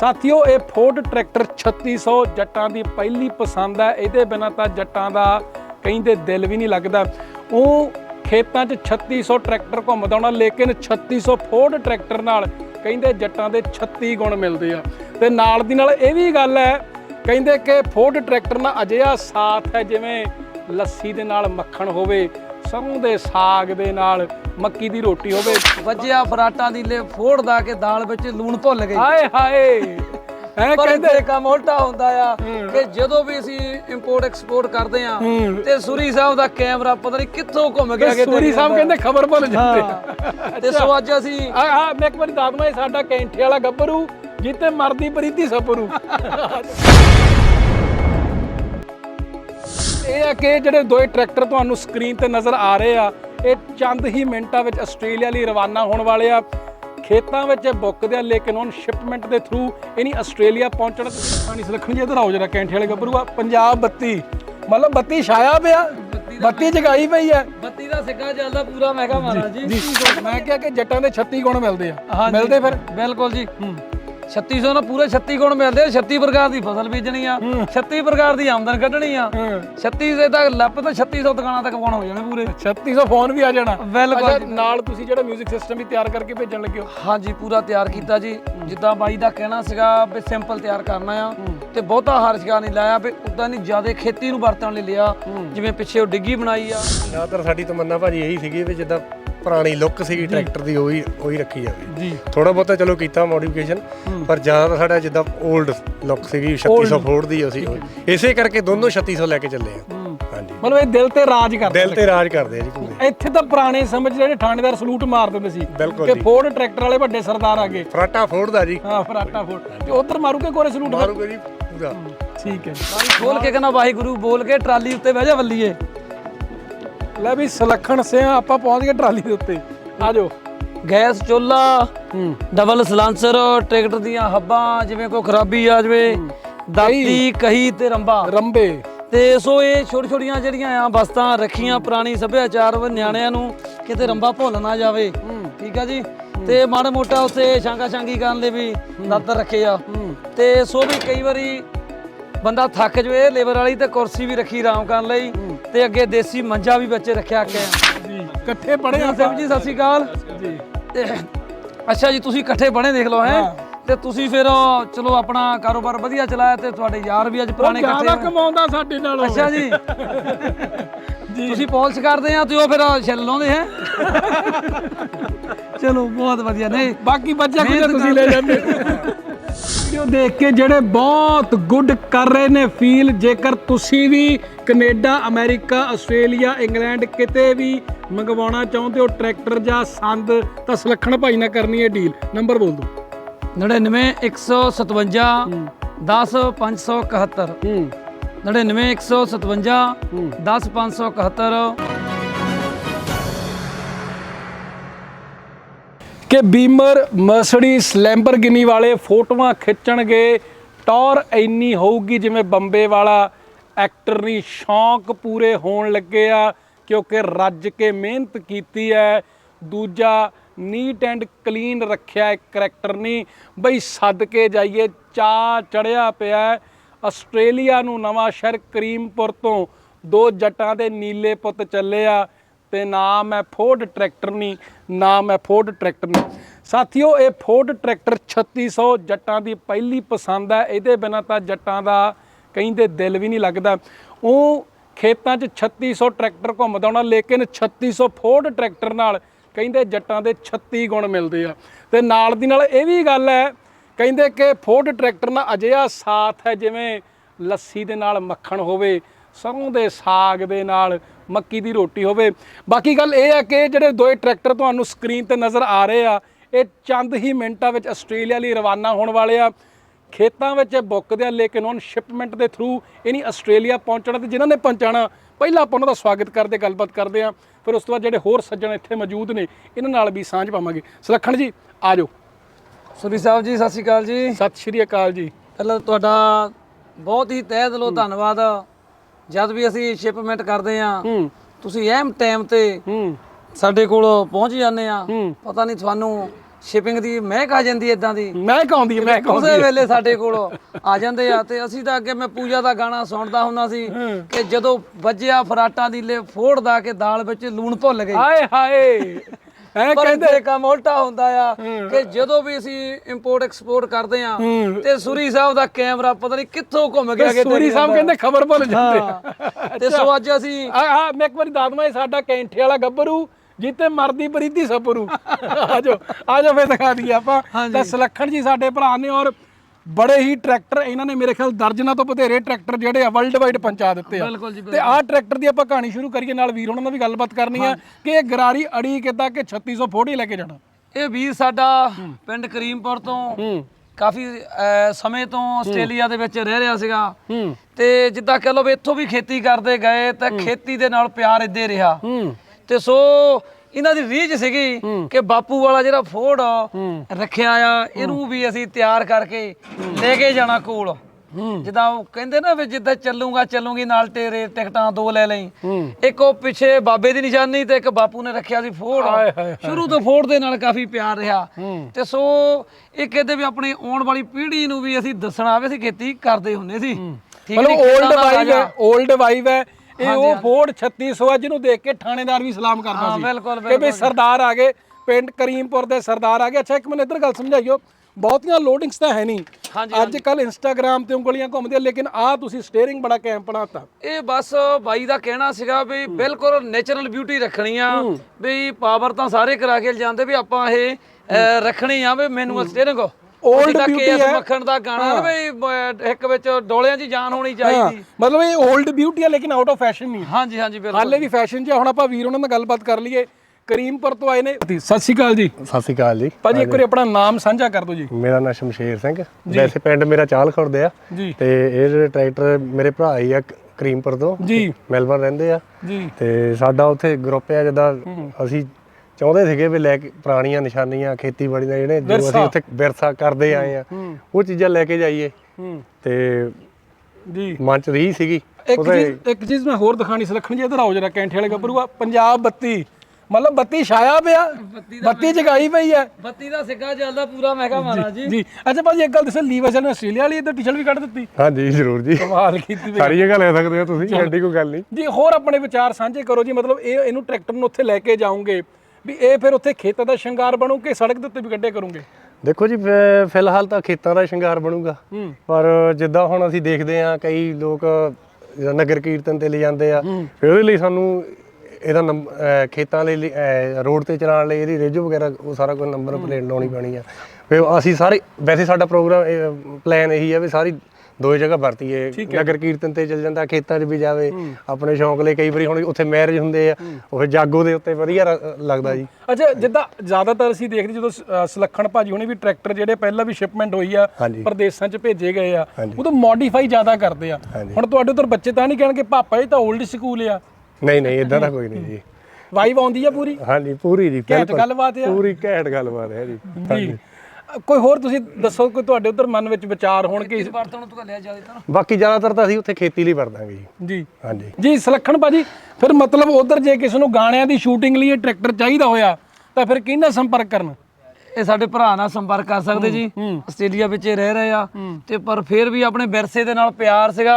ਸਾਥੀਓ, ਇਹ Ford tractor 3600 ਜੱਟਾਂ ਦੀ ਪਹਿਲੀ ਪਸੰਦ ਹੈ। ਇਹਦੇ ਬਿਨਾ ਤਾਂ ਜੱਟਾਂ ਦਾ ਕਹਿੰਦੇ ਦਿਲ ਵੀ ਨਹੀਂ ਲੱਗਦਾ। ਉਹ ਖੇਤਾਂ 'ਚ 3600 ਟਰੈਕਟਰ ਘੁੰਮਦਾ ਹੋਣਾ, ਲੇਕਿਨ 3600 ਫੋਰਡ ਟਰੈਕਟਰ ਨਾਲ ਕਹਿੰਦੇ ਜੱਟਾਂ ਦੇ 36 ਗੁਣ ਮਿਲਦੇ ਆ। ਤੇ ਨਾਲ ਦੀ ਨਾਲ ਇਹ ਵੀ ਗੱਲ ਹੈ, ਕਹਿੰਦੇ ਕਿ ਫੋਰਡ ਟਰੈਕਟਰ ਨਾਲ ਅਜਿਹਾ ਸਾਥ ਹੈ, ਜਿਵੇਂ ਲੱਸੀ ਦੇ ਨਾਲ ਮੱਖਣ ਹੋਵੇ ਸਰੋਂ ਦੇ ਸਾਗ ਦੇ ਨਾਲ ਮੱਕੀ ਦੀ ਰੋਟੀ ਹੋਵੇ। ਵੱਜਿਆ ਫਰਾਟਾਂ ਦੀ ਲੈ ਫੋੜ ਦਾ ਕੇ ਦਾਲ ਵਿੱਚ ਲੂਣ ਭੁੱਲ ਗਈ ਹਾਏ ਹਾਏ। ਪਰ ਕਹਿੰਦੇ ਇਹ ਕੰਮ ਉਲਟਾ ਹੁੰਦਾ ਆ ਕਿ ਜਦੋਂ ਵੀ ਅਸੀਂ ਇੰਪੋਰਟ ਐਕਸਪੋਰਟ ਕਰਦੇ ਆ ਹੂੰ। ਤੇ ਸੁਰੀ ਸਾਹਿਬ ਦਾ ਕੈਮਰਾ ਪਤਾ ਨਹੀਂ ਕਿੱਥੋਂ ਘੁੰਮ ਗਿਆ ਕਿਤੇ ਸੂਰੀ ਸਾਹਿਬ ਕਹਿੰਦੇ ਖਬਰ ਭੁੱਲ ਜਾਂਦੇ। ਹਾਂ। ਤੇ ਸੋ ਅੱਜ ਅਸੀਂ ਆ ਆ ਮੈਂ ਇੱਕ ਵਾਰੀ ਇਹ ਸਾਡਾ ਕੈਂਠੇ ਵਾਲਾ ਗੱਭਰੂ ਜਿੱਤੇ ਮਰਦੀ ਪ੍ਰੀਤੀ ਸਪਰੂ। ਇਹ ਆ ਕਿ ਜਿਹੜੇ ਦੋਏ ਟਰੈਕਟਰ ਤੁਹਾਨੂੰ ਸਕਰੀਨ ਤੇ ਨਜ਼ਰ ਆ ਰਹੇ ਆ ਇਹ ਚੰਦ ਹੀ ਮਿੰਟਾਂ ਵਿੱਚ ਆਸਟ੍ਰੇਲੀਆ ਲਈ ਰਵਾਨਾ ਹੋਣ ਵਾਲੇ ਆ। ਖੇਤਾਂ ਵਿੱਚ ਬੁੱਕਦੇ ਆ ਲੇਕਿਨ ਹੁਣ ਸ਼ਿਪਮੈਂਟ ਦੇ ਥਰੂ ਇਹ ਨਹੀਂ ਆਸਟ੍ਰੇਲੀਆ ਪਹੁੰਚਣ ਪਾਣੀ ਸੁਲੱਖਣ ਜੀ ਇਧਰ ਆਓ ਜਰਾ ਕੈਂਠੇ ਵਾਲੇ ਗੱਭਰੂ ਆ ਪੰਜਾਬ ਬੱਤੀ। ਮਤਲਬ ਬੱਤੀ ਛਾਇਆ ਪਿਆ ਬੱਤੀ ਜਗਾਈ ਪਈ ਹੈ ਬੱਤੀ ਦਾ ਸਿੱਕਾ ਚੱਲਦਾ ਪੂਰਾ ਮੈਂ ਕਿਹਾ ਮਹਾਰਾਜ ਜੀ। ਮੈਂ ਕਿਹਾ ਕਿ ਜੱਟਾਂ ਦੇ 36 ਗੁਣ ਮਿਲਦੇ ਆ। ਮਿਲਦੇ ਫਿਰ? ਬਿਲਕੁਲ ਜੀ। 3600 ਨਾਲ ਪੂਰੇ 36 ਗੁਣ ਮਿਲਦੇ ਆ 36 ਪ੍ਰਕਾਰ ਦੀ ਫਸਲ ਬੀਜਣੀ ਆ 36 ਪ੍ਰਕਾਰ ਦੀ ਆਮਦਨ ਕੱਢਣੀ ਆ। 36 ਦੇ ਤੱਕ ਲੱਪ ਤਾਂ 3600 ਦੁਕਾਨਾਂ ਤੱਕ ਪਾਉਣ ਹੋ ਜਾਣੇ ਪੂਰੇ। 3600 ਫੋਨ ਵੀ ਆ ਜਾਣਾ। ਬਿਲਕੁਲ ਅੱਛਾ ਨਾਲ ਤੁਸੀਂ ਜਿਹੜਾ 뮤직 ਸਿਸਟਮ ਵੀ ਤਿਆਰ ਕਰਕੇ ਭੇਜਣ ਲੱਗੇ ਹੋ। ਹਾਂਜੀ ਪੂਰਾ ਤਿਆਰ ਕੀਤਾ ਜੀ। ਜਿੱਦਾਂ ਬਾਈ ਦਾ ਕਹਿਣਾ ਸੀਗਾ ਵੀ ਸਿੰਪਲ ਤਿਆਰ ਕਰਨਾ ਆ ਤੇ ਬਹੁਤਾ ਹਾਰਸ਼ਗਾ ਨਹੀਂ ਲਾਇਆ ਵੀ ਉਦਾਂ ਨਹੀਂ ਜ਼ਿਆਦਾ ਖੇਤੀ ਨੂੰ ਵਰਤਣ ਲਈ ਲਿਆ। ਜਿਵੇਂ ਪਿੱਛੇ ਉਹ ਡਿੱਗੀ ਬਣਾਈ ਆ। ਜ਼ਿਆਦਾਤਰ ਸਾਡੀ ਤਮੰਨਾ ਭਾਜੀ ਇਹੀ ਸੀਗੀ ਵੀ ਜਿੱਦਾਂ ਪੁਰਾਣੀ ਲੁੱਕ ਸੀਗੀ ਟਰੈਕਟਰ ਦੀ ਉਹੀ ਉਹੀ ਰੱਖੀ ਜਾਵੇ ਜੀ। ਥੋੜਾ ਬਹੁਤਾ ਚਲੋ ਕੀਤਾ ਮੋਡੀਫਿਕੇਸ਼ਨ ਪਰ ਜ਼ਿਆਦਾ ਸਾਡਾ ਜਿੱਦਾਂ 올ਡ ਲੁੱਕ ਸੀਗੀ 3600 ਫੋੜ ਦੀ ਅਸੀਂ ਉਹ- ਇਸੇ ਕਰਕੇ ਦੋਨੋਂ 3600 ਲੈ ਕੇ ਚੱਲੇ ਆ। ਹਾਂਜੀ। ਮਤਲਬ ਇਹ ਦਿਲ ਤੇ ਰਾਜ ਕਰਦੇ ਦਿਲ ਤੇ ਰਾਜ ਕਰਦੇ ਆ ਜੀ ਪੂਰੇ। ਇੱਥੇ ਤਾਂ ਪੁਰਾਣੇ ਸਮੇਂ 'ਚ ਜਿਹੜੇ ਥਾਣੇਦਾਰ ਸਲੂਟ ਮਾਰ ਦਿੰਦੇ ਸੀ ਬਿਲਕੁਲ ਕਿ। ਫੋਰਡ ਟਰੈਕਟਰ ਵਾਲੇ ਵੱਡੇ ਸਰਦਾਰ ਆ ਗਏ। ਫਰਾਟਾ ਫੋੜ ਦਾ ਜੀ। ਹਾਂ ਫਰਾਟਾ ਫੋਰਡ ਤੇ ਉਧਰ ਮਾਰੂਗੇ ਕੋਰੇ ਸਲੂਟ ਮਾਰੂਗਾ ਜੀ ਪੂਰਾ। ਠੀਕ ਹੈ। ਬੋਲ ਕੇ ਕਹਿੰਦਾ ਵਾਹਿਗੁਰੂ ਬੋਲ ਕੇ ਟਰਾਲੀ ਉੱਤੇ ਬਹਿ ਜਾ ਵੱਲੀਏ। ਲੈ ਵੀ ਸਲੱਖਣ ਸਿਆ ਆਪਾਂ ਪਹੁੰਚ ਗਏ ਟਰਾਲੀ ਦੇ ਉੱਤੇ। ਆ ਜਾਓ। ਗੈਸ ਚੁੱਲਾ ਹੂੰ। ਡਬਲ ਸਲਾਂਸਰ ਟਰੈਕਟਰ ਦੀਆਂ ਹੱਬਾਂ ਜਿਵੇਂ ਕੋਈ ਖਰਾਬੀ ਆ ਜਾਵੇ ਦਾਤੀ ਕਹੀ। ਤੇ ਰੰਬਾ। ਰੰਬੇ। ਤੇ ਸੋ ਇਹ ਛੋਟੀ ਛੋਟੀਆਂ ਜਿਹੜੀਆਂ ਆ ਬਸਤਾਂ ਰੱਖੀਆਂ ਪੁਰਾਣੀ ਸੱਭਿਆਚਾਰ ਵ ਨਿਆਣਿਆਂ ਨੂੰ ਕਿਤੇ ਰੰਬਾ ਭੁੱਲ ਨਾ ਜਾਵੇ। ਠੀਕ ਆ ਜੀ? ਤੇ ਮਾੜਾ ਮੋਟਾ ਉੱਥੇ ਛਾਂਗਾ ਛਾਂਗੀ ਕਰਨ ਲਈ ਵੀ ਦਾਤਰ ਰੱਖੇ ਆ। ਤੇ ਸੋ ਵੀ ਕਈ ਵਾਰੀ ਬੰਦਾ ਥੱਕ ਜਵੇ ਲੇਬਰ ਵਾਲੀ ਤੇ ਕੁਰਸੀ ਵੀ ਰੱਖੀ ਆਰਾਮ ਕਰਨ ਲਈ ਤੇ ਅੱਗੇ ਦੇਸੀ ਮੰਜਾ ਵੀ ਬੱਚੇ ਰੱਖਿਆ ਕੇ। ਜੀ ਇਕੱਠੇ ਪੜੇ ਸਿੰਘ ਜੀ ਸਤਿ ਸ਼੍ਰੀ ਅਕਾਲ। ਜੀ। ਅੱਛਾ ਜੀ ਤੁਸੀਂ ਇਕੱਠੇ ਬਣੇ ਦੇਖ ਲਓ ਹੈ। ਤੇ ਤੁਸੀਂ ਫਿਰ ਚਲੋ ਆਪਣਾ ਕਾਰੋਬਾਰ ਵਧੀਆ ਚਲਾਇਆ ਤੇ ਤੁਹਾਡੇ ਯਾਰ ਵੀ ਅੱਜ ਪੁਰਾਣੇ ਇਕੱਠੇ ਜ਼ਿਆਦਾ। ਕਮਾਉਂਦਾ ਸਾਡੇ ਨਾਲੋਂ। ਅੱਛਾ ਜੀ। ਤੁਸੀਂ ਪਾਲਿਸ਼ ਕਰਦੇ ਆ ਤੇ ਉਹ ਫਿਰ ਛਿੱਲ ਲਾਉਂਦੇ ਹੈ। ਚਲੋ ਬਹੁਤ ਵਧੀਆ। ਨਹੀਂ। ਬਾਕੀ ਬੱਚਾ ਕੁਝ ਤੁਸੀਂ ਲੈ ਜਾਂਦੇ। ਵੀਡੀਓ ਦੇਖ ਕੇ ਜਿਹੜੇ ਬਹੁਤ ਗੁੱਡ ਕਰ ਰਹੇ ਨੇ ਫੀਲ ਜੇਕਰ ਤੁਸੀਂ ਵੀ ਕੈਨੇਡਾ ਅਮਰੀਕਾ ਆਸਟ੍ਰੇਲੀਆ ਇੰਗਲੈਂਡ ਕਿਤੇ ਵੀ ਮੰਗਵਾਉਣਾ ਚਾਹੁੰਦੇ ਹੋ ਟਰੈਕਟਰ ਜਾਂ ਸੰਦ ਤਾਂ ਸੁਲੱਖਣ ਭਾਈ ਨਾਲ ਕਰਨੀ ਹੈ ਡੀਲ ਨੰਬਰ ਬੋਲ ਦਿਓ। 99 157 10 571 ਹੂੰ। 99 157 10 571 ਕਿ ਬੀਮਰ ਮਰਸਡੀਸ ਲੈਂਬਰਗਿਨੀ ਵਾਲੇ ਫੋਟੋਆਂ ਖਿੱਚਣਗੇ। ਟੌਰ ਇੰਨੀ ਹੋਊਗੀ ਜਿਵੇਂ ਬੰਬੇ ਵਾਲਾ ਐਕਟਰ ਨਹੀਂ ਸ਼ੌਂਕ ਪੂਰੇ ਹੋਣ ਲੱਗੇ ਆ, ਕਿਉਂਕਿ ਰੱਜ ਕੇ ਮਿਹਨਤ ਕੀਤੀ ਹੈ ਦੂਜਾ ਨੀਟ ਐਂਡ ਕਲੀਨ ਰੱਖਿਆ ਇੱਕ ਕਰੈਕਟਰ ਨਹੀਂ ਬਈ ਸੱਦ ਕੇ ਜਾਈਏ ਚਾ ਚੜਿਆ ਪਿਆ ਆਸਟ੍ਰੇਲੀਆ ਨੂੰ ਨਵਾਂ ਸ਼ਹਿਰ ਕਰੀਮਪੁਰ ਤੋਂ ਦੋ ਜੱਟਾਂ ਦੇ ਨੀਲੇ ਪੁੱਤ ਚੱਲੇ ਆ। ਤੇ ਨਾ ਮੈਂ ਫੋਰਡ ਟਰੈਕਟਰ ਨਹੀਂ ਨਾ ਮੈਂ ਫੋਰਡ ਟਰੈਕਟਰ ਨਹੀਂ ਸਾਥੀਓ, ਇਹ ਫੋਰਡ ਟਰੈਕਟਰ 3600 ਜੱਟਾਂ ਦੀ ਪਹਿਲੀ ਪਸੰਦ ਹੈ। ਇਹਦੇ ਬਿਨਾ ਤਾਂ ਜੱਟਾਂ ਦਾ ਕਹਿੰਦੇ ਦਿਲ ਵੀ ਨਹੀਂ ਲੱਗਦਾ। ਉਹ ਖੇਤਾਂ 'ਚ 3600 ਟਰੈਕਟਰ ਘੁੰਮਦਾ ਹੋਣਾ, ਲੇਕਿਨ 3600 ਫੋਰਡ ਟਰੈਕਟਰ ਨਾਲ ਕਹਿੰਦੇ ਜੱਟਾਂ ਦੇ 36 ਗੁਣ ਮਿਲਦੇ ਆ। ਤੇ ਨਾਲ ਦੀ ਨਾਲ ਇਹ ਵੀ ਗੱਲ ਹੈ, ਕਹਿੰਦੇ ਕਿ ਫੋਰਡ ਟਰੈਕਟਰ ਨਾਲ ਅਜਿਹਾ ਸਾਥ ਹੈ ਜਿਵੇਂ ਲੱਸੀ ਦੇ ਨਾਲ ਮੱਖਣ ਹੋਵੇ, ਸਰੋਂ ਦੇ ਸਾਗ ਦੇ ਨਾਲ ਮੱਕੀ ਦੀ ਰੋਟੀ ਹੋਵੇ। ਬਾਕੀ ਗੱਲ ਇਹ ਹੈ ਕਿ ਜਿਹੜੇ ਦੋਏ ਟਰੈਕਟਰ ਤੁਹਾਨੂੰ ਸਕਰੀਨ ਤੇ ਨਜ਼ਰ ਆ ਰਹੇ ਆ ਇਹ ਚੰਦ ਹੀ ਮਿੰਟਾਂ ਵਿੱਚ ਆਸਟ੍ਰੇਲੀਆ ਲਈ ਰਵਾਨਾ ਹੋਣ ਵਾਲੇ ਆ। ਖੇਤਾਂ ਵਿੱਚ ਬੁੱਕਦੇ ਆ ਲੇਕਿਨ ਹੁਣ ਸ਼ਿਪਮੈਂਟ ਦੇ ਥਰੂ ਇਹ ਨਹੀਂ ਆਸਟ੍ਰੇਲੀਆ ਪਹੁੰਚਣਾ ਤੇ ਜਿਨ੍ਹਾਂ ਨੇ ਪਹੁੰਚਾਣਾ ਪਹਿਲਾਂ ਆਪਾਂ ਉਹਨਾਂ ਦਾ ਸਵਾਗਤ ਕਰਦੇ ਗੱਲਬਾਤ ਕਰਦੇ ਆ। ਫਿਰ ਉਸ ਤੋਂ ਬਾਅਦ ਜਿਹੜੇ ਹੋਰ ਸੱਜਣ ਇੱਥੇ ਮੌਜੂਦ ਨੇ ਇਹਨਾਂ ਨਾਲ ਵੀ ਸਾਂਝ ਪਾਵਾਂਗੇ। ਸੁਲੱਖਣ ਜੀ ਆ ਜਾਓ। ਸੁਰੀ ਸਾਹਿਬ ਜੀ ਸਤਿ ਸ਼੍ਰੀ ਅਕਾਲ ਜੀ। ਸਤਿ ਸ਼੍ਰੀ ਅਕਾਲ ਜੀ। ਪਹਿਲਾਂ ਤੁਹਾਡਾ ਬਹੁਤ ਹੀ ਤਹਿ ਦਿਲੋਂ ਧੰਨਵਾਦ। ਜਦ ਵੀ ਅਸੀਂ ਸ਼ਿਪਮੈਂਟ ਕਰਦੇ ਆ ਹੂੰ। ਤੁਸੀਂ ਐਮ ਟਾਈਮ ਤੇ ਹੂੰ। ਸਾਡੇ ਕੋਲ ਪਹੁੰਚ ਜਾਂਦੇ ਆ ਹੂੰ। ਪਤਾ ਨਹੀਂ ਤੁਹਾਨੂੰ ਸ਼ਿਪਿੰਗ ਦੀ ਮਹਿਕ ਆ ਜਾਂਦੀ ਇਦਾਂ ਦੀ। ਮੈਂ ਕਹਾਉਂਦੀ ਮੈਂ ਕਹਾਉਂਦੀ ਉਸੇ ਵੇਲੇ ਸਾਡੇ ਕੋਲ ਆ ਜਾਂਦੇ ਆ ਤੇ ਅਸੀਂ ਤਾਂ ਅੱਗੇ ਮੈਂ ਪੂਜਾ ਦਾ ਗਾਣਾ ਸੁਣਦਾ ਹੁੰਦਾ ਸੀ ਕਿ ਜਦੋਂ ਵੱਜਿਆ ਫਰਾਟਾਂ ਦੀ ਲੈ ਫੋੜਦਾ ਕਿ ਦਾਲ ਵਿੱਚ ਲੂਣ ਭੁੱਲ ਗਈ। ਹਾਏ ਹਾਏ। ਪਰ ਕਹਿੰਦੇ ਇੱਥੇ ਕੰਮ ਉਲਟਾ ਹੁੰਦਾ ਆ ਕਿ ਜਦੋਂ ਵੀ ਅਸੀਂ ਇੰਪੋਰਟ ਐਕਸਪੋਰਟ ਕਰਦੇ ਆ ਤੇ ਸੁਰੀ ਸਾਹਿਬ ਦਾ ਕੈਮਰਾ ਪਤਾ ਨਹੀਂ ਕਿੱਥੋਂ ਘੁੰਮ ਗਿਆ ਕਿਤੇ ਸੂਰੀ ਸਾਹਿਬ ਕਹਿੰਦੇ ਖਬਰ ਭੁੱਲ ਜਾਂਦੇ। ਤੇ ਸੋ ਅੱਜ ਅਸੀਂ ਆ ਆ ਮੈਂ ਇੱਕ ਵਾਰੀ ਦਾਦਮਾ ਸਾਡਾ ਕੈਂਠੇ ਵਾਲਾ ਗੱਭਰੂ ਜਿੱਤੇ ਮਰਦੀ ਬਰੀਦੀ ਸਪਰੂ। ਆਜੋ ਆਜੋ ਫੇਰ ਦਿਖਾ ਦਈਏ ਆਪਾਂ। ਤਾਂ ਸੁਲੱਖਣ ਜੀ ਸਾਡੇ ਭਰਾ ਨੇ ਔਰ ਬੜੇ ਹੀ ਟਰੈਕਟਰ ਇਹਨਾਂ ਨੇ ਮੇਰੇ ਖਿਆਲ ਦਰਜਨਾਂ ਤੋਂ ਬਥੇਰੇ ਟਰੈਕਟਰ ਜਿਹੜੇ ਆ ਵਰਲਡ ਵਾਈਡ ਪਹੁੰਚਾ ਦਿੱਤੇ ਆ। ਬਿਲਕੁਲ ਜੀ, ਤੇ ਆਹ ਟਰੈਕਟਰ ਦੀ ਆਪਾਂ ਕਹਾਣੀ ਸ਼ੁਰੂ ਕਰੀਏ ਨਾਲ ਵੀਰ ਉਹਨਾਂ ਨਾਲ ਵੀ ਗੱਲਬਾਤ ਕਰਨੀ ਆ ਕਿ ਇਹ ਗਰਾਰੀ ਅੜੀ ਕਿੱਦਾਂ ਕਿ 3600 ਫੋੜੀ ਲੈ ਕੇ ਜਾਣਾ? ਇਹ ਵੀਰ ਸਾਡਾ ਪਿੰਡ ਕਰੀਮਪੁਰ ਤੋਂ ਕਾਫੀ ਅਹ, ਸਮੇਂ ਤੋਂ ਆਸਟ੍ਰੇਲੀਆ ਦੇ ਵਿੱਚ ਰਹਿ ਰਿਹਾ ਸੀਗਾ। ਹੂੰ। ਤੇ ਜਿੱਦਾਂ ਕਹ ਲਓ ਵੀ ਇੱਥੋਂ ਵੀ ਖੇਤੀ ਕਰਦੇ ਗਏ ਤਾਂ ਖੇਤੀ ਦੇ ਨਾਲ ਪਿਆਰ ਇੱਦੇ ਰਿਹਾ। ਹੂੰ। ਤੇ ਸੋ ਇਹਨਾਂ ਦੀ ਰੀਝ ਸੀਗੀ ਕਿ ਬਾਪੂ ਵਾਲਾ ਜਿਹੜਾ ਫੋੜ ਰੱਖਿਆ ਆ ਇਹਨੂੰ ਵੀ ਅਸੀਂ ਤਿਆਰ ਕਰਕੇ ਲੈ ਕੇ ਜਾਣਾ ਕੋਲ। ਜਿੱਦਾਂ ਉਹ ਕਹਿੰਦੇ ਨਾ ਵੀ ਜਿੱਦਾਂ ਚੱਲੂਗਾ ਚੱਲੂਗੀ ਨਾਲ ਤੇਰੇ ਟਿਕਟਾਂ ਦੋ ਲੈ ਲਈ। ਇੱਕ ਉਹ ਪਿੱਛੇ ਬਾਬੇ ਦੀ ਨਿਸ਼ਾਨੀ ਤੇ ਇੱਕ ਬਾਪੂ ਨੇ ਰੱਖਿਆ ਸੀ ਫੋੜ। ਸ਼ੁਰੂ ਤੋਂ ਫੋੜ ਦੇ ਨਾਲ ਕਾਫੀ ਪਿਆਰ ਰਿਹਾ। ਤੇ ਸੋ ਇਹ ਕਹਿੰਦੇ ਵੀ ਆਪਣੀ ਆਉਣ ਵਾਲੀ ਪੀੜ੍ਹੀ ਨੂੰ ਵੀ ਅਸੀਂ ਦੱਸਣਾ ਵੀ ਅਸੀਂ ਖੇਤੀ ਕਰਦੇ ਹੁੰਦੇ ਸੀ। ਠੀਕ ਮਤਲਬ 올ਡ ਦਾ ਵਾਈਵ ਹੈ। 올ਡ ਵਾਈਵ ਹੈ ਇਹ ਉਹ ਫੋਰਡ 3600 ਹੈ ਜਿਹਨੂੰ ਦੇਖ ਕੇ ਥਾਣੇਦਾਰ ਵੀ ਸਲਾਮ ਕਰਦਾ ਸੀ। ਬਿਲਕੁਲ, ਕਿ ਵੀ ਸਰਦਾਰ ਆ ਗਏ ਪਿੰਡ ਕਰੀਮਪੁਰ ਦੇ ਸਰਦਾਰ ਆ ਗਏ। ਅੱਛਾ ਇੱਕ ਮੈਨੂੰ ਇੱਧਰ ਗੱਲ ਸਮਝਾਈਓ ਬਹੁਤੀਆਂ ਲੋਡਿੰਗਸ ਤਾਂ ਹੈ ਨਹੀਂ। ਅੱਜ ਕੱਲ ਇੰਸਟਾਗ੍ਰam ਤੇ ਉਂਗਲੀਆਂ ਘੁੰਮਦੀਆਂ ਲੇਕਿਨ ਆ ਤੁਸੀਂ ਸਟੀਅਰਿੰਗ ਬੜਾ ਕੈਂਪ ਬਣਾਤਾ। ਇਹ ਬਸ ਬਾਈ ਦਾ ਕਹਿਣਾ ਸੀਗਾ ਵੀ ਬਿਲਕੁਲ ਨੇਚਰਲ ਬਿਊਟੀ ਰੱਖਣੀ ਆ ਵੀ ਪਾਵਰ ਤਾਂ ਸਾਰੇ ਕਰਾ ਕੇ ਜਾਂਦੇ ਵੀ ਆਪਾਂ ਇਹ ਰੱਖਣੀ ਆ ਵੀ ਮੈਨੂੰ ਸਟੀਅਰਿੰਗ Old beauty ਕੇਸ ਹੈ। ਮੱਖਣ ਦਾ ਗਾਣਾ ਨਾ ਅਹ, ਇੱਕ ਵਿੱਚ ਡੋਲਿਆਂ 'ਚ ਜਾਨ ਹੋਣੀ ਚਾਹੀਦੀ। ਮਤਲਬ ਇਹ 올ਡ ਬਿਊਟੀ ਹੈ ਲੇਕਿਨ ਆਊਟ ਆਫ ਫੈਸ਼ਨ ਨਹੀਂ ਹਾਂਜੀ ਹਾਂਜੀ ਬਿਲਕੁਲ। ਹਾਲੇ ਵੀ ਫੈਸ਼ਨ 'ਚ। ਹੁਣ ਆਪਾਂ ਵੀਰ ਉਹਨਾਂ ਨਾਲ ਗੱਲਬਾਤ ਕਰ ਲਈਏ। ਕਰੀਮਪੁਰ ਤੋਂ ਆਏ ਨੇ। ਸਤਿ ਸ਼੍ਰੀ ਅਕਾਲ ਜੀ। ਸਤਿ ਸ਼੍ਰੀ ਅਕਾਲ ਜੀ। ਭਾਜੀ ਇੱਕ ਵਾਰੀ ਆਪਣਾ ਨਾਮ ਸਾਂਝਾ ਕਰ ਦਿਓ ਜੀ। ਮੇਰਾ ਨਾਮ ਸ਼ਮਸ਼ੇਰ ਸਿੰਘ। ਵੈਸੇ ਪਿੰਡ ਮੇਰਾ ਚਾਲ ਖੁਰਦੇ ਆ। ਤੇ ਇਹ ਜਿਹੜੇ ਟਰੈਕਟਰ ਮੇਰੇ ਭਰਾ ਹੀ ਆ ਕਰੀਮਪੁਰ ਤੋਂ। ਜੀ। ਮੈਲਬਨ ਰਹਿੰਦੇ ਆ। ਜੀ। ਤੇ ਸਾਡਾ ਉੱਥੇ ਗਰੁੱਪ ਆ ਜਿੱਦਾਂ ਅਸੀਂ ਚਾਹੁੰਦੇ ਸੀਗੇ ਵੀ ਲੈ ਕੇ ਪੁਰਾਣੀਆਂ ਨਿਸ਼ਾਨੀਆਂ ਖੇਤੀਬਾੜੀ ਦਾ ਜਿਹੜੇ ਜੋ ਅਸੀਂ ਉੱਥੇ ਵਿਰਸਾ ਕਰਦੇ ਆਏ ਆ ਉਹ ਚੀਜ਼ਾਂ ਲੈ ਕੇ ਜਾਈਏ। ਹੂੰ। ਤੇ ਜੀ। ਮਨ ਚ ਰਹੀ ਸੀਗੀ। ਇੱਕ ਚੀਜ਼ ਇੱਕ ਚੀਜ਼ ਮੈਂ ਹੋਰ ਦਿਖਾਣੀ ਸੁਲੱਖਣ ਜੀ ਇੱਧਰ ਆਓ ਜਰਾ ਕੈਂਠੇ ਵਾਲੇ ਗੱਭਰੂ ਆ। ਪੰਜਾਬ ਬੱਤੀ। ਮਤਲਬ ਬੱਤੀ ਛਾਇਆ ਪਿਆ ਬੱਤੀ ਜਗਾਈ ਪਈ ਹੈ। ਬੱਤੀ ਦਾ ਸਿੱਕਾ ਚੱਲਦਾ ਪੂਰਾ ਮੈਂ ਕਿਹਾ ਮਹਾਰਾਜ ਜੀ ਜੀ। ਅੱਛਾ ਭਾਜੀ ਇੱਕ ਗੱਲ ਦੱਸੋ ਲੀਵਰ ਨੇ ਆਸਟ੍ਰੇਲੀਆ ਵਾਲੀ ਇੱਧਰ ਟੀ-ਸ਼ਰਟ ਵੀ ਕੱਢ ਦਿੱਤੀ? ਹਾਂਜੀ ਜ਼ਰੂਰ ਜੀ। ਕਮਾਲ ਕੀਤੀ ਬਈ। ਸਾਰੀ ਜਗ੍ਹਾ ਲੈ ਸਕਦੇ ਹੋ ਤੁਸੀਂ ਐਡੀ ਕੋਈ ਗੱਲ ਨਹੀਂ। ਜੀ ਹੋਰ ਆਪਣੇ ਵਿਚਾਰ ਸਾਂਝੇ ਕਰੋ ਜੀ ਮਤਲਬ ਇਹ ਇਹਨੂੰ ਟਰੈਕਟਰ ਨੂੰ ਉੱਥੇ ਲੈ ਕੇ ਜਾਓਗੇ। ਵੀ ਇਹ ਫਿਰ ਉੱਥੇ ਖੇਤਾਂ ਦਾ ਸ਼ਿੰਗਾਰ ਬਣੂ ਕਿ ਸੜਕ ਦੇ ਉੱਤੇ ਵੀ ਗੱਡੇ ਕਰੋਗੇ? ਦੇਖੋ ਜੀ ਫਿ- ਫਿਲਹਾਲ ਤਾਂ ਖੇਤਾਂ ਦਾ ਸ਼ਿੰਗਾਰ ਬਣੂਗਾ। ਹੂੰ। ਪਰ ਜਿੱਦਾਂ ਹੁਣ ਅਸੀਂ ਦੇਖਦੇ ਆ ਕਈ ਲੋਕ ਨਗਰ ਕੀਰਤਨ ਤੇ ਲੈ ਜਾਂਦੇ ਆ। ਫਿਰ ਉਹਦੇ ਲਈ ਸਾਨੂੰ ਇਹਦਾ ਨੰਬ- ਅਹ ਖੇਤਾਂ ਲਈ ਲਈ, ਅਹ ਰੋਡ ਤੇ ਚਲਾਉਣ ਲਈ ਇਹਦੀ ਰੇਜੋ ਵਗੈਰਾ ਉਹ ਸਾਰਾ ਕੁਝ ਨੰਬਰ ਪਲੇਟ ਲਾਉਣੀ ਪੈਣੀ ਆ। ਫਿਰ ਅਸੀਂ ਸਾਰੇ ਵੈਸੇ ਸਾਡਾ ਪ੍ਰੋਗਰਾਮ ਪਲਾਨ ਇਹੀ ਆ ਵੀ ਸਾਰੀ ਦੋ ਜਗ੍ਹਾ ਵਰਤੀਏ। ਨਗਰ ਕੀਰਤਨ ਤੇ ਚੱਲ ਜਾਂਦਾ ਖੇਤਾਂ 'ਚ ਵੀ ਜਾਵੇ। ਆਪਣੇ ਸ਼ੌਂਕ ਲਈ ਕਈ ਵਾਰੀ ਹੁਣ ਉੱਥੇ ਮੈਰਿਜ ਹੁੰਦੇ ਆ ਉਹ ਫਿਰ ਜਾਗੋ ਦੇ ਉੱਤੇ ਵਧੀਆ ਲੱਗਦਾ ਜੀ। ਅੱਛਾ ਜਿੱਦਾਂ ਜ਼ਿਆਦਾਤਰ ਅਸੀਂ ਦੇਖਦੇ ਜਦੋਂ ਸੁਲੱਖਣ ਭਾਜੀ ਹੁਣੇ ਵੀ ਟਰੈਕਟਰ ਜਿਹੜੇ ਪਹਿਲਾਂ ਵੀ ਸ਼ਿਪਮੈਂਟ ਹੋਈ ਆ ਹਾਂਜੀ। ਪ੍ਰਦੇਸ਼ਾਂ 'ਚ ਭੇਜੇ ਗਏ ਆ ਹਾਂਜੀ। ਉਹ ਤਾਂ ਮੋਡੀਫਾਈ ਜ਼ਿਆਦਾ ਕਰਦੇ ਆ। ਹਾਂਜੀ। ਹੁਣ ਤੁਹਾਡੇ ਉਧਰ ਬੱਚੇ ਤਾਂ ਨਹੀਂ ਕਹਿਣਗੇ ਪਾਪਾ ਇਹ ਤਾਂ 올ਡ ਸਕੂਲ ਆ। ਨਹੀਂ ਨਹੀਂ ਇਦਾਂ ਦਾ ਕੋਈ ਨਹੀਂ ਜੀ। ਵਾਈਬ ਆਉਂਦੀ ਆ ਪੂਰੀ? ਹਾਂਜੀ ਪੂਰੀ ਜੀ ਘੈਂਟ। ਗੱਲਬਾਤ ਆ। ਪੂਰੀ ਘੈਂਟ ਗੱਲਬਾਤ ਹੈ ਜੀ। ਜੀ। ਅ, ਕੋਈ ਹੋਰ ਤੁਸੀਂ ਦੱਸੋ ਕੋਈ ਤੁਹਾਡੇ ਉਧਰ ਮਨ ਵਿੱਚ ਵਿਚਾਰ ਹੋਣ ਕਿ ਇਸ ਵਰਤੋਂ ਨੂੰ ਤੂੰ ਲਿਆ ਜਾਵੇ ਤਾਂ ਬਾਕੀ ਜ਼ਿਆਦਾਤਰ ਤਾਂ ਅਸੀਂ ਉੱਥੇ ਖੇਤੀ ਲਈ ਵਰਤਾਂਗੇ ਜੀ। ਜੀ। ਹਾਂਜੀ। ਜੀ ਸੁਲੱਖਣ ਭਾਜੀ ਫਿਰ ਮਤਲਬ ਉਧਰ ਜੇ ਕਿਸੇ ਨੂੰ ਗਾਣਿਆਂ ਦੀ ਸ਼ੂਟਿੰਗ ਲਈ ਟਰੈਕਟਰ ਚਾਹੀਦਾ ਹੋਇਆ ਤਾਂ ਫਿਰ ਕਿਹਨਾਂ ਸੰਪਰਕ ਕਰਨ? ਇਹ ਸਾਡੇ ਭਰਾ ਨਾਲ ਸੰਪਰਕ ਕਰ ਸਕਦੇ ਜੀ। ਆਸਟ੍ਰੇਲੀਆ ਵਿੱਚ ਰਹਿ ਰਹੇ ਆ। ਤੇ ਪਰ ਫਿਰ ਵੀ ਆਪਣੇ ਵਿਰਸੇ ਦੇ ਨਾਲ ਪਿਆਰ ਸੀਗਾ।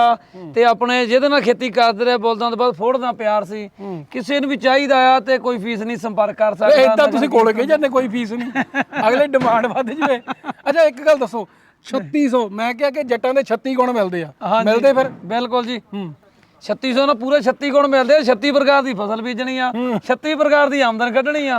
ਤੇ ਆਪਣੇ ਜਿਹਦੇ ਨਾਲ ਖੇਤੀ ਕਰਦੇ ਰਹੇ ਬੋਲਦਾਂ ਤੋਂ ਬਾਅਦ ਫੋੜ ਦਾ ਪਿਆਰ ਸੀ। ਕਿਸੇ ਨੂੰ ਵੀ ਚਾਹੀਦਾ ਆ ਤੇ ਕੋਈ ਫੀਸ ਨਹੀਂ ਸੰਪਰਕ ਕਰ ਸਕਦਾ ਇਦਾਂ ਤੁਸੀਂ ਕੋਲ ਗਏ ਜਾਂਦੇ ਕੋਈ ਫੀਸ ਨਹੀਂ। ਅਗਲੇ ਡਿਮਾਂਡ ਵੱਧ ਜਵੇ। ਅੱਛਾ ਇੱਕ ਗੱਲ ਦੱਸੋ 3600 ਮੈਂ ਕਿਹਾ ਕਿ ਜੱਟਾਂ ਦੇ 36 ਗੁਣ ਮਿਲਦੇ ਆ। ਮਿਲਦੇ ਫਿਰ? ਬਿਲਕੁਲ ਜੀ। 3600 ਨਾਲ ਪੂਰੇ 36 ਗੁਣ ਮਿਲਦੇ ਆ 36 ਪ੍ਰਕਾਰ ਦੀ ਫਸਲ ਬੀਜਣੀ ਆ 36 ਪ੍ਰਕਾਰ ਦੀ ਆਮਦਨ ਕੱਢਣੀ ਆ।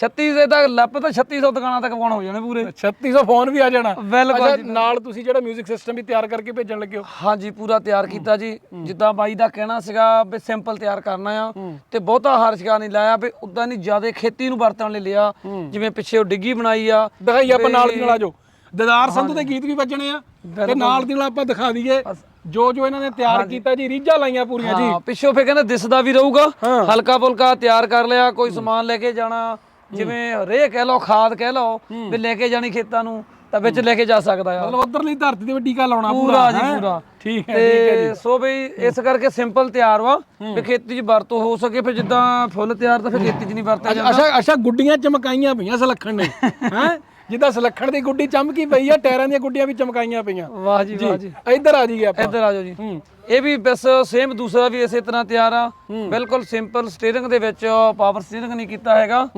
36 ਦੇ ਤਾਂ ਲੱਪ ਤਾਂ 3600 ਦੁਕਾਨਾਂ ਤੱਕ ਪਹੁੰਚ ਹੋ ਜਾਣੇ ਪੂਰੇ। 3600 ਫੋਨ ਵੀ ਆ ਜਾਣਾ। ਬਿਲਕੁਲ ਨਾਲ ਤੁਸੀਂ ਜਿਹੜਾ 뮤직 ਸਿਸਟਮ ਵੀ ਤਿਆਰ ਕਰਕੇ ਭੇਜਣ ਲੱਗੇ ਹੋ। ਹਾਂਜੀ ਪੂਰਾ ਤਿਆਰ ਕੀਤਾ ਜੀ। ਜਿੱਦਾਂ ਬਾਈ ਦਾ ਕਹਿਣਾ ਸੀਗਾ ਵੀ ਸਿੰਪਲ ਤਿਆਰ ਕਰਨਾ ਆ ਤੇ ਬਹੁਤਾ ਹਰਸ਼ਗਾ ਨਹੀਂ ਲਾਇਆ ਵੀ ਉਦਾਂ ਨਹੀਂ ਜ਼ਿਆਦਾ ਖੇਤੀ ਨੂੰ ਵਰਤਣ ਲਈ ਲਿਆ। ਜਿਵੇਂ ਪਿੱਛੇ ਉਹ ਡਿੱਗੀ ਬਣਾਈ ਆ। ਦਿਖਾਈ ਆਪਾਂ ਨਾਲ ਦੀ ਨਾਲ ਆ ਜਾਓ। ਦਦਾਰ ਸੰਧੂ ਦੇ ਗੀਤ ਵੀ ਵੱਜਣੇ ਆ। ਤੇ ਨਾਲ ਦੀ ਨਾਲ ਆਪਾਂ ਦਿਖਾ ਦਈਏ। ਜੋ ਜੋ ਇਹਨਾਂ ਨੇ ਤਿਆਰ ਕੀਤਾ ਜੀ ਰੀਝਾਂ ਲਾਈਆਂ ਪੂਰੀਆਂ ਜੀ। ਹਾਂ ਪਿੱਛੋਂ ਫੇ ਕਹਿੰਦੇ ਦਿਸਦਾ ਵੀ ਰਹੂਗਾ। ਹਲਕਾ ਫੁਲਕਾ ਤਿਆਰ ਕਰ ਲਿਆ ਕੋਈ ਸਮਾਨ ਲੈ ਕੇ ਜਾਣਾ ਜਿਵੇਂ ਰੇ ਕਹਿ ਲਓ ਖਾਦ ਕਹਿ ਲਓ ਵੀ ਲੈ ਕੇ ਜਾਣੀ ਖੇਤਾਂ ਨੂੰ ਤਾਂ ਵਿੱਚ ਲੈ ਕੇ ਜਾ ਸਕਦਾ ਆ। ਮਤਲਬ ਉਧਰਲੀ ਧਰਤੀ ਤੇ ਵੀ ਟੀਕਾ ਲਾਉਣਾ ਪੂਰਾ ਜੀ? ਪੂਰਾ। ਠੀਕ ਹੈ ਠੀਕ ਹੈ ਤੇ ਸੋ ਬਈ ਇਸ ਕਰਕੇ ਸਿੰਪਲ ਤਿਆਰ ਵਾ ਵੀ ਖੇਤੀ 'ਚ ਵਰਤੋਂ ਹੋ ਸਕੇ ਫਿਰ ਜਿੱਦਾਂ ਫੁੱਲ ਤਿਆਰ ਤਾਂ ਫਿਰ ਖੇਤੀ 'ਚ ਨਹੀਂ ਵਰਤਿਆ ਜਾਂਦਾ। ਅੱਛਾ ਅੱਛਾ ਗੁੱਡੀਆਂ ਚਮਕਾਈਆਂ ਪਈਆਂ ਸਲੱਖਣ ਨੇ ਹੈ? ਜਿੱਦਾਂ ਸਲੱਖਣ ਦੀ ਗੁੱਡੀ ਚਮਕੀ ਪਈ ਆ ਟਾਇਰਾਂ ਦੀਆਂ ਗੁੱਡੀਆਂ ਵੀ ਚਮਕਾਈਆਂ ਪਈਆਂ। ਵਾਹ ਜੀ ਵਾਹ ਜੀ। ਇੱਧਰ ਆ ਜੀਏ ਆਪਾਂ। ਇੱਧਰ ਆ ਜਾਓ ਜੀ। ਇਹ ਵੀ ਬਸ ਸੇਮ ਦੂਸਰਾ ਵੀ ਇਸੇ ਤਰ੍ਹਾਂ ਤਿਆਰ ਆ। ਬਿਲਕੁਲ ਸਿੰਪਲ ਸਟੀਅਰਿੰਗ ਦੇ ਵਿੱਚ ਪਾਵਰ ਸਟੀਅਰਿੰਗ ਨਹੀਂ ਕੀਤਾ ਹੈਗਾ।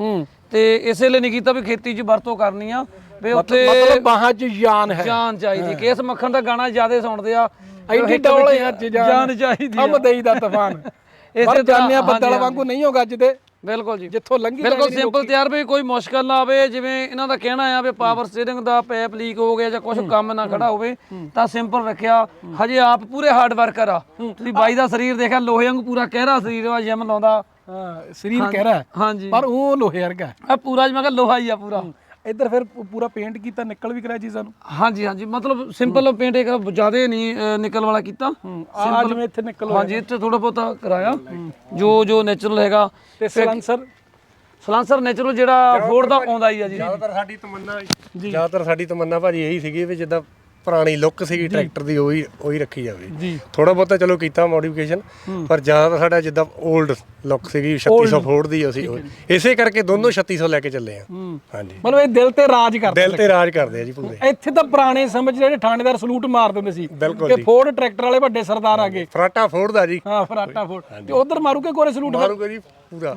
ਤੇ ਇਸੇ ਲਈ ਨਹੀਂ ਕੀਤਾ ਵੀ ਖੇਤੀ 'ਚ ਵਰਤੋਂ ਕਰਨੀ ਆ। ਵੀ ਉੱਥੇ ਮਤਲਬ ਬਾਹਾਂ 'ਚ ਜਾਨ ਹੈ। ਜਾਨ ਚਾਹੀਦੀ। ਕੇਸ ਮੱਖਣ ਦਾ ਗਾਣਾ ਜ਼ਿਆਦਾ ਸੁਣਦੇ ਆ। ਐਡੀ ਡੋਲੇ ਜਾਨ ਚਾਹੀਦੀ ਆ। ਹਮ ਦੇਈ ਦਾ ਤੂਫਾਨ। ਇਸੇ ਤਰ੍ਹਾਂ- ਬੱਦਲ ਵਾਂਗੂ ਨਹੀਂ ਹੋਗਾ ਜਿੱਦੇ ਬਿਲਕੁਲ ਜੀ। ਜਿੱਥੋਂ ਲੰਘੀ ਬਿਲਕੁਲ ਸਿੰਪਲ ਤਿਆਰ ਵੀ ਕੋਈ ਮੁਸ਼ਕਲ ਨਾ ਆਵੇ ਜਿਵੇਂ ਇਹਨਾਂ ਦਾ ਕਹਿਣਾ ਆ ਵੀ ਪਾਵਰ ਸਟੀਅਰਿੰਗ ਦਾ ਪੈਪ ਲੀਕ ਹੋ ਗਿਆ ਜਾਂ ਕੁਝ ਕੰਮ ਨਾ ਖੜਾ ਹੋਵੇ ਤਾਂ ਸਿੰਪਲ ਰੱਖਿਆ। ਹਜੇ ਆਪ ਪੂਰੇ ਹਾਰਡ ਵਰਕਰ ਆ। ਤੁਸੀਂ ਬਾਈ ਦਾ ਸਰੀਰ ਦੇਖਿਆ ਲੋਹੇ ਵਾਂਗੂ ਪੂਰਾ ਕਹਿਰਾ ਸਰੀਰ ਆ ਜਿਮ ਲਾਉਂਦਾ। ਸਰੀਰ ਕਹਿ ਰਿਹਾ ਹਾਂਜੀ ਪਰ ਉਹ ਲੋਹੇ ਵਰਗਾ ਆ ਪੂਰਾ ਜਿਵੇਂ ਕਿ ਲੋਹਾ ਹੀ ਆ ਪੂਰਾ। ਇੱਧਰ ਫਿਰ ਪੂ- ਪੂਰਾ ਪੇਂਟ ਕੀਤਾ ਨਿਕਲ ਵੀ ਕਰਿਆ ਚੀਜ਼ਾਂ ਨੂੰ? ਹਾਂਜੀ ਹਾਂਜੀ। ਮਤਲਬ ਸਿੰਪਲ ਪੇਂਟ ਇੱਕ ਜ਼ਿਆਦਾ ਨਹੀਂ ਅ, ਨਿਕਲ ਵਾਲਾ ਕੀਤਾ। ਆ ਜਿਵੇਂ ਇੱਥੇ ਨਿਕਲ ਹਾਂਜੀ ਇੱਥੇ ਥੋੜਾ ਬਹੁਤਾ ਕਰਾਇਆ। ਜੋ ਜੋ ਨੇਚਰਲ ਹੈਗਾ। ਤੇ ਸਲੈਂਸਰ ਸਲਾਂਸਰ ਨੇਚਰਲ ਜਿਹੜਾ ਫੋਰਡ ਦਾ ਆਉਂਦਾ ਹੀ ਆ ਜੀ। ਜ਼ਿਆਦਾਤਰ ਸਾਡੀ ਤਮੰਨਾ ਜ਼ਿਆਦਾਤਰ ਸਾਡੀ ਤਮੰਨਾ ਭਾਜੀ ਇਹੀ ਸੀਗੀ ਵੀ ਜਿੱਦਾਂ ਪੁਰਾਣੀ ਲੁੱਕ ਸੀਗੀ ਟਰੈਕਟਰ ਦੀ ਉਹੀ ਉਹੀ ਰੱਖੀ ਜਾਵੇ। ਥੋੜਾ ਬਹੁਤਾ ਚਲੋ ਕੀਤਾ ਮੋਡੀਫਿਕੇਸ਼ਨ ਪਰ ਜ਼ਿਆਦਾ ਸਾਡਾ ਜਿੱਦਾਂ 올ਡ ਲੁੱਕ ਸੀਗੀ 3600 ਫੋਰਡ ਦੀ ਅਸੀਂ ਇਸੇ ਕਰਕੇ ਦੋਨੋਂ 3600 ਲੈ ਕੇ ਚੱਲੇ ਆ। ਹਾਂਜੀ। ਮਤਲਬ ਇਹ ਦਿਲ ਤੇ ਰਾਜ ਕਰਦਾ ਦਿਲ ਤੇ ਰਾਜ ਕਰਦੇ ਆ ਜੀ ਪੂਰੇ। ਇੱਥੇ ਤਾਂ ਪੁਰਾਣੇ ਸਮੇਂ ਜਿਹੜੇ ਥਾਣੇਦਾਰ ਸਲੂਟ ਮਾਰ ਦਿੰਦੇ ਸੀ ਕਿ ਫੋਰਡ ਟਰੈਕਟਰ ਵਾਲੇ ਵੱਡੇ ਸਰਦਾਰ ਆ ਗਏ। ਫਰਾਟਾ ਫੋਰਡ ਦਾ ਜੀ। ਹਾਂ ਫਰਾਟਾ ਫੋਰਡ ਤੇ ਉਧਰ ਮਾਰੂ ਕੇ ਕੋਰੇ ਸਲੂਟ? ਮਾਰੂਗਾ ਜੀ ਪੂਰਾ।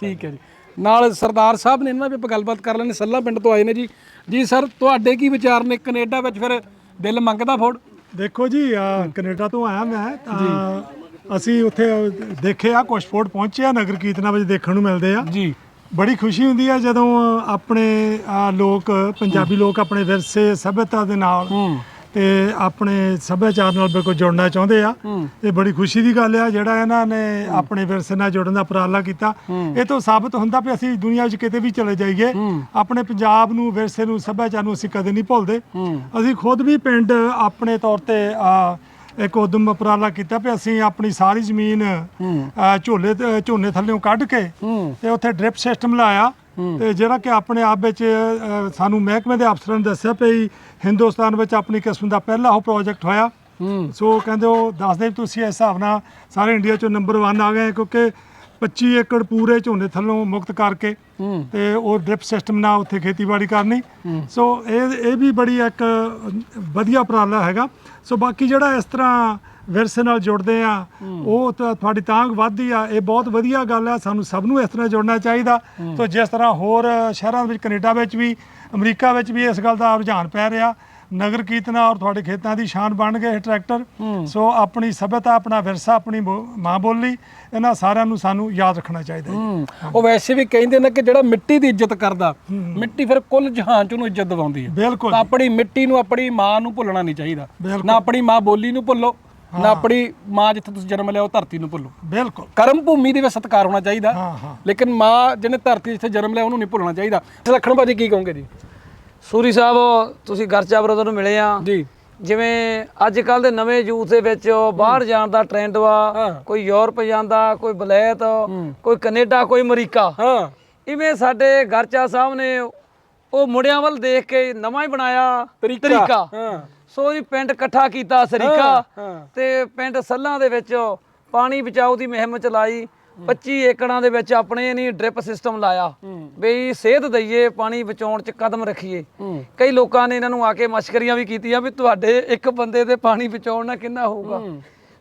ਠੀਕ ਹੈ ਜੀ। ਨਾਲ ਸਰਦਾਰ ਸਾਹਿਬ ਨੇ ਇਹਨਾਂ ਵੀ ਆਪਾਂ ਗੱਲਬਾਤ ਕਰ ਲੈਣੇ ਸੱਲਾ ਪਿੰਡ ਤੋਂ ਆਏ ਨੇ ਜੀ। ਜੀ ਸਰ ਤੁਹਾਡੇ ਕੀ ਵਿਚਾਰ ਨੇ? ਕੈਨੇਡਾ ਵਿੱਚ ਫਿਰ ਦਿਲ ਮੰਗਦਾ ਫੋਰਡ ਦੇਖੋ ਜੀ ਆ ਕੈਨੇਡਾ ਤੋਂ ਆਇਆ ਮੈਂ ਤਾਂ ਅਸੀਂ ਉੱਥੇ ਦੇਖਿਆ ਕੁਛ ਫੋਰਟ ਪਹੁੰਚਿਆ ਨਗਰ ਕੀਰਤਨਾਂ ਵਿੱਚ ਦੇਖਣ ਨੂੰ ਮਿਲਦੇ ਆ। ਜੀ। ਬੜੀ ਖੁਸ਼ੀ ਹੁੰਦੀ ਆ ਜਦੋਂ ਆਪਣੇ ਆ ਲੋਕ ਪੰਜਾਬੀ ਲੋਕ ਆਪਣੇ ਵਿਰਸੇ ਸਭਿਅਤਾ ਦੇ ਨਾਲ ਤੇ ਆਪਣੇ ਸੱਭਿਆਚਾਰ ਨਾਲ ਬਿਲਕੁਲ ਜੁੜਨਾ ਚਾਹੁੰਦੇ ਆ। ਇਹ ਬੜੀ ਖੁਸ਼ੀ ਦੀ ਗੱਲ ਆ ਜਿਹੜਾ ਇਹਨਾਂ ਨੇ ਆਪਣੇ ਵਿਰਸੇ ਨਾਲ ਜੁੜਨ ਦਾ ਉਪਰਾਲਾ ਕੀਤਾ। ਇਹ ਤੋਂ ਸਾਬਤ ਹੁੰਦਾ ਵੀ ਅਸੀਂ ਦੁਨੀਆ 'ਚ ਕਿਤੇ ਵੀ ਚਲੇ ਜਾਈਏ ਆਪਣੇ ਪੰਜਾਬ ਨੂੰ ਵਿਰਸੇ ਨੂੰ ਸੱਭਿਆਚਾਰ ਨੂੰ ਅਸੀਂ ਕਦੇ ਨਹੀਂ ਭੁੱਲਦੇ। ਅਸੀਂ ਖੁਦ ਵੀ ਪਿੰਡ ਆਪਣੇ ਤੌਰ ਤੇ ਆ ਇੱਕ ਉਦਮ ਉਪਰਾਲਾ ਕੀਤਾ ਵੀ ਅਸੀਂ ਆਪਣੀ ਸਾਰੀ ਜ਼ਮੀਨ ਝੋਲੇ ਝੋਨੇ ਥੱਲੇੋਂ ਕੱਢ ਕੇ ਤੇ ਉੱਥੇ ਡ੍ਰਿਪ ਸਿਸਟਮ ਲਾਇਆ। ਤੇ ਜਿਹੜਾ ਕਿ ਆਪਣੇ ਆਪ ਵਿੱਚ ਸਾਨੂੰ ਮਹਿਕਮੇ ਦੇ ਅਫਸਰਾਂ ਨੇ ਦੱਸਿਆ ਵੀ ਹਿੰਦੁਸਤਾਨ ਵਿੱਚ ਆਪਣੀ ਕਿਸਮ ਦਾ ਪਹਿਲਾ ਉਹ ਪ੍ਰੋਜੈਕਟ ਹੋਇਆ। ਸੋ ਕਹਿੰਦੇ ਉਹ ਦੱਸਦੇ ਵੀ ਤੁਸੀਂ ਇਸ ਹਿਸਾਬ ਨਾਲ ਸਾਰੇ ਇੰਡੀਆ ਚੋਂ ਨੰਬਰ 1 ਆ ਗਏ ਕਿਉਂਕਿ 25 ਏਕੜ ਪੂਰੇ ਝੋਨੇ ਥੱਲੋਂ ਮੁਕਤ ਕਰਕੇ ਤੇ ਉਹ ਡ੍ਰਿਪ ਸਿਸਟਮ ਨਾਲ ਉੱਥੇ ਖੇਤੀਬਾੜੀ ਕਰਨੀ। ਸੋ ਇਹ ਇਹ ਵੀ ਬੜੀ ਇੱਕ ਵਧੀਆ ਉਪਰਾਲਾ ਹੈਗਾ। ਸੋ ਬਾਕੀ ਜਿਹੜਾ ਇਸ ਤਰ੍ਹਾਂ ਵਿਰਸੇ ਨਾਲ ਜੁੜਦੇ ਆ। ਉਹ ਤਾਂ ਤੁਹਾਡੀ ਤਾਂਗ ਵੱਧਦੀ ਆ। ਇਹ ਬਹੁਤ ਵਧੀਆ ਗੱਲ ਆ। ਸਾਨੂੰ ਸਭ ਨੂੰ ਇਸ ਤਰ੍ਹਾਂ ਜੁੜਨਾ ਚਾਹੀਦਾ। ਸੋ ਜਿਸ ਤਰ੍ਹਾਂ ਹੋਰ ਸ਼ਹਿਰਾਂ ਵਿੱਚ ਕੈਨੇਡਾ ਵਿੱਚ ਵੀ ਅਮਰੀਕਾ ਵਿੱਚ ਵੀ ਇਸ ਗੱਲ ਦਾ ਰੁਝਾਨ ਪੈ ਰਿਹਾ। ਨਗਰ ਕੀਰਤਨਾਂ ਔਰ ਤੁਹਾਡੇ ਖੇਤਾਂ ਦੀ ਸ਼ਾਨ ਬਣ ਗਏ ਟਰੈਕਟਰ। ਸੋ ਆਪਣੀ ਸਭਿਅਤਾ ਆਪਣਾ ਵਿਰਸਾ ਆਪਣੀ ਮਾਂ ਬੋਲੀ ਇਹਨਾਂ ਸਾਰਿਆਂ ਨੂੰ ਸਾਨੂੰ ਯਾਦ ਰੱਖਣਾ ਚਾਹੀਦਾ ਹੈ। ਉਹ ਵੈਸੇ ਵੀ ਕਹਿੰਦੇ ਨੇ ਕਿ ਜਿਹੜਾ ਮਿੱਟੀ ਦੀ ਇੱਜ਼ਤ ਕਰਦਾ ਮਿੱਟੀ ਫਿਰ ਕੁੱਲ ਜਹਾਨ ਚ ਉਹਨੂੰ ਇੱਜ਼ਤ ਦਿਵਾਉਂਦੀ ਹੈ ਬਿਲਕੁਲ ਤਾਂ ਆਪਣੀ ਮਿੱਟੀ ਨੂੰ ਆਪਣੀ ਮਾਂ ਨੂੰ ਭੁੱਲਣਾ ਨਹੀਂ ਚਾਹੀਦਾ। ਨਾ ਆਪਣੀ ਮਾਂ ਬੋਲੀ ਨੂੰ ਭੁੱਲੋ। ਨਾ ਆਪਣੀ ਮਾਂ ਜਿੱਥੇ ਤੁਸੀਂ ਜਨਮ ਲਿਆ ਉਹ ਧਰਤੀ ਨੂੰ ਭੁੱਲੋ। ਬਿਲਕੁਲ। ਕਰਮ ਭੂਮੀ ਦੇ ਵਿੱਚ ਸਤਿਕਾਰ ਹੋਣਾ ਚਾਹੀਦਾ। ਹਾਂ, ਹਾਂ। ਲੇਕਿਨ ਮਾਂ ਜਿਹਨੇ ਧਰਤੀ ਜਿੱਥੇ ਜਨਮ ਲਿਆ ਉਹਨੂੰ ਨਹੀਂ ਭੁੱਲਣਾ ਚਾਹੀਦਾ। ਲਖਣ ਭਾਜੀ ਕੀ ਕਹੋਗੇ ਜੀ? ਸੂਰੀ ਸਾਹਿਬ ਤੁਸੀਂ ਗਰਚਾ ਬ੍ਰਦਰ ਨੂੰ ਮਿਲੇ ਆ। ਜੀ। ਜਿਵੇਂ ਅੱਜ ਕੱਲ ਦੇ ਨਵੇਂ ਯੂਥ ਦੇ ਵਿੱਚ ਬਾਹਰ ਜਾਣ ਦਾ ਟ੍ਰੈਂਡ ਵਾ। ਕੋਈ ਯੂਰਪ ਜਾਂਦਾ ਕੋਈ ਬਲੈਤ ਕੋਈ ਕੈਨੇਡਾ ਕੋਈ ਅਮਰੀਕਾ। ਹਾਂ। ਇਵੇਂ ਸਾਡੇ ਗਰਚਾ ਸਾਹਿਬ ਨੇ ਉਹ ਮੁੰਡਿਆਂ ਵੱਲ ਦੇਖ ਕੇ ਨਵਾਂ ਹੀ ਬਣਾਇਆ ਤਰੀਕਾ। ਹਾਂ। ਸੋ ਜੀ ਪਿੰਡ ਇਕੱਠਾ ਕੀਤਾ ਸਰੀਕਾ ਹਾਂ। ਤੇ ਪਿੰਡ ਸੱਲਾਂ ਦੇ ਵਿੱਚ ਪਾਣੀ ਬਚਾਓ ਦੀ ਮੁਹਿੰਮ ਚਲਾਈ। 25 ਏਕੜਾਂ ਦੇ ਵਿੱਚ ਆਪਣੇ ਨਹੀਂ ਡ੍ਰਿਪ ਸਿਸਟਮ ਲਾਇਆ। ਬਈ ਸੇਧ ਦਈਏ ਪਾਣੀ ਬਚਾਉਣ 'ਚ ਕਦਮ ਰੱਖੀਏ। ਕਈ ਲੋਕਾਂ ਨੇ ਇਹਨਾਂ ਨੂੰ ਆ ਕੇ ਮਸ਼ਕਰੀਆਂ ਵੀ ਕੀਤੀਆਂ ਵੀ ਤੁਹਾਡੇ ਇੱਕ ਬੰਦੇ ਦੇ ਪਾਣੀ ਬਚਾਉਣ ਨਾਲ ਕਿੰਨਾ ਹੋਊਗਾ।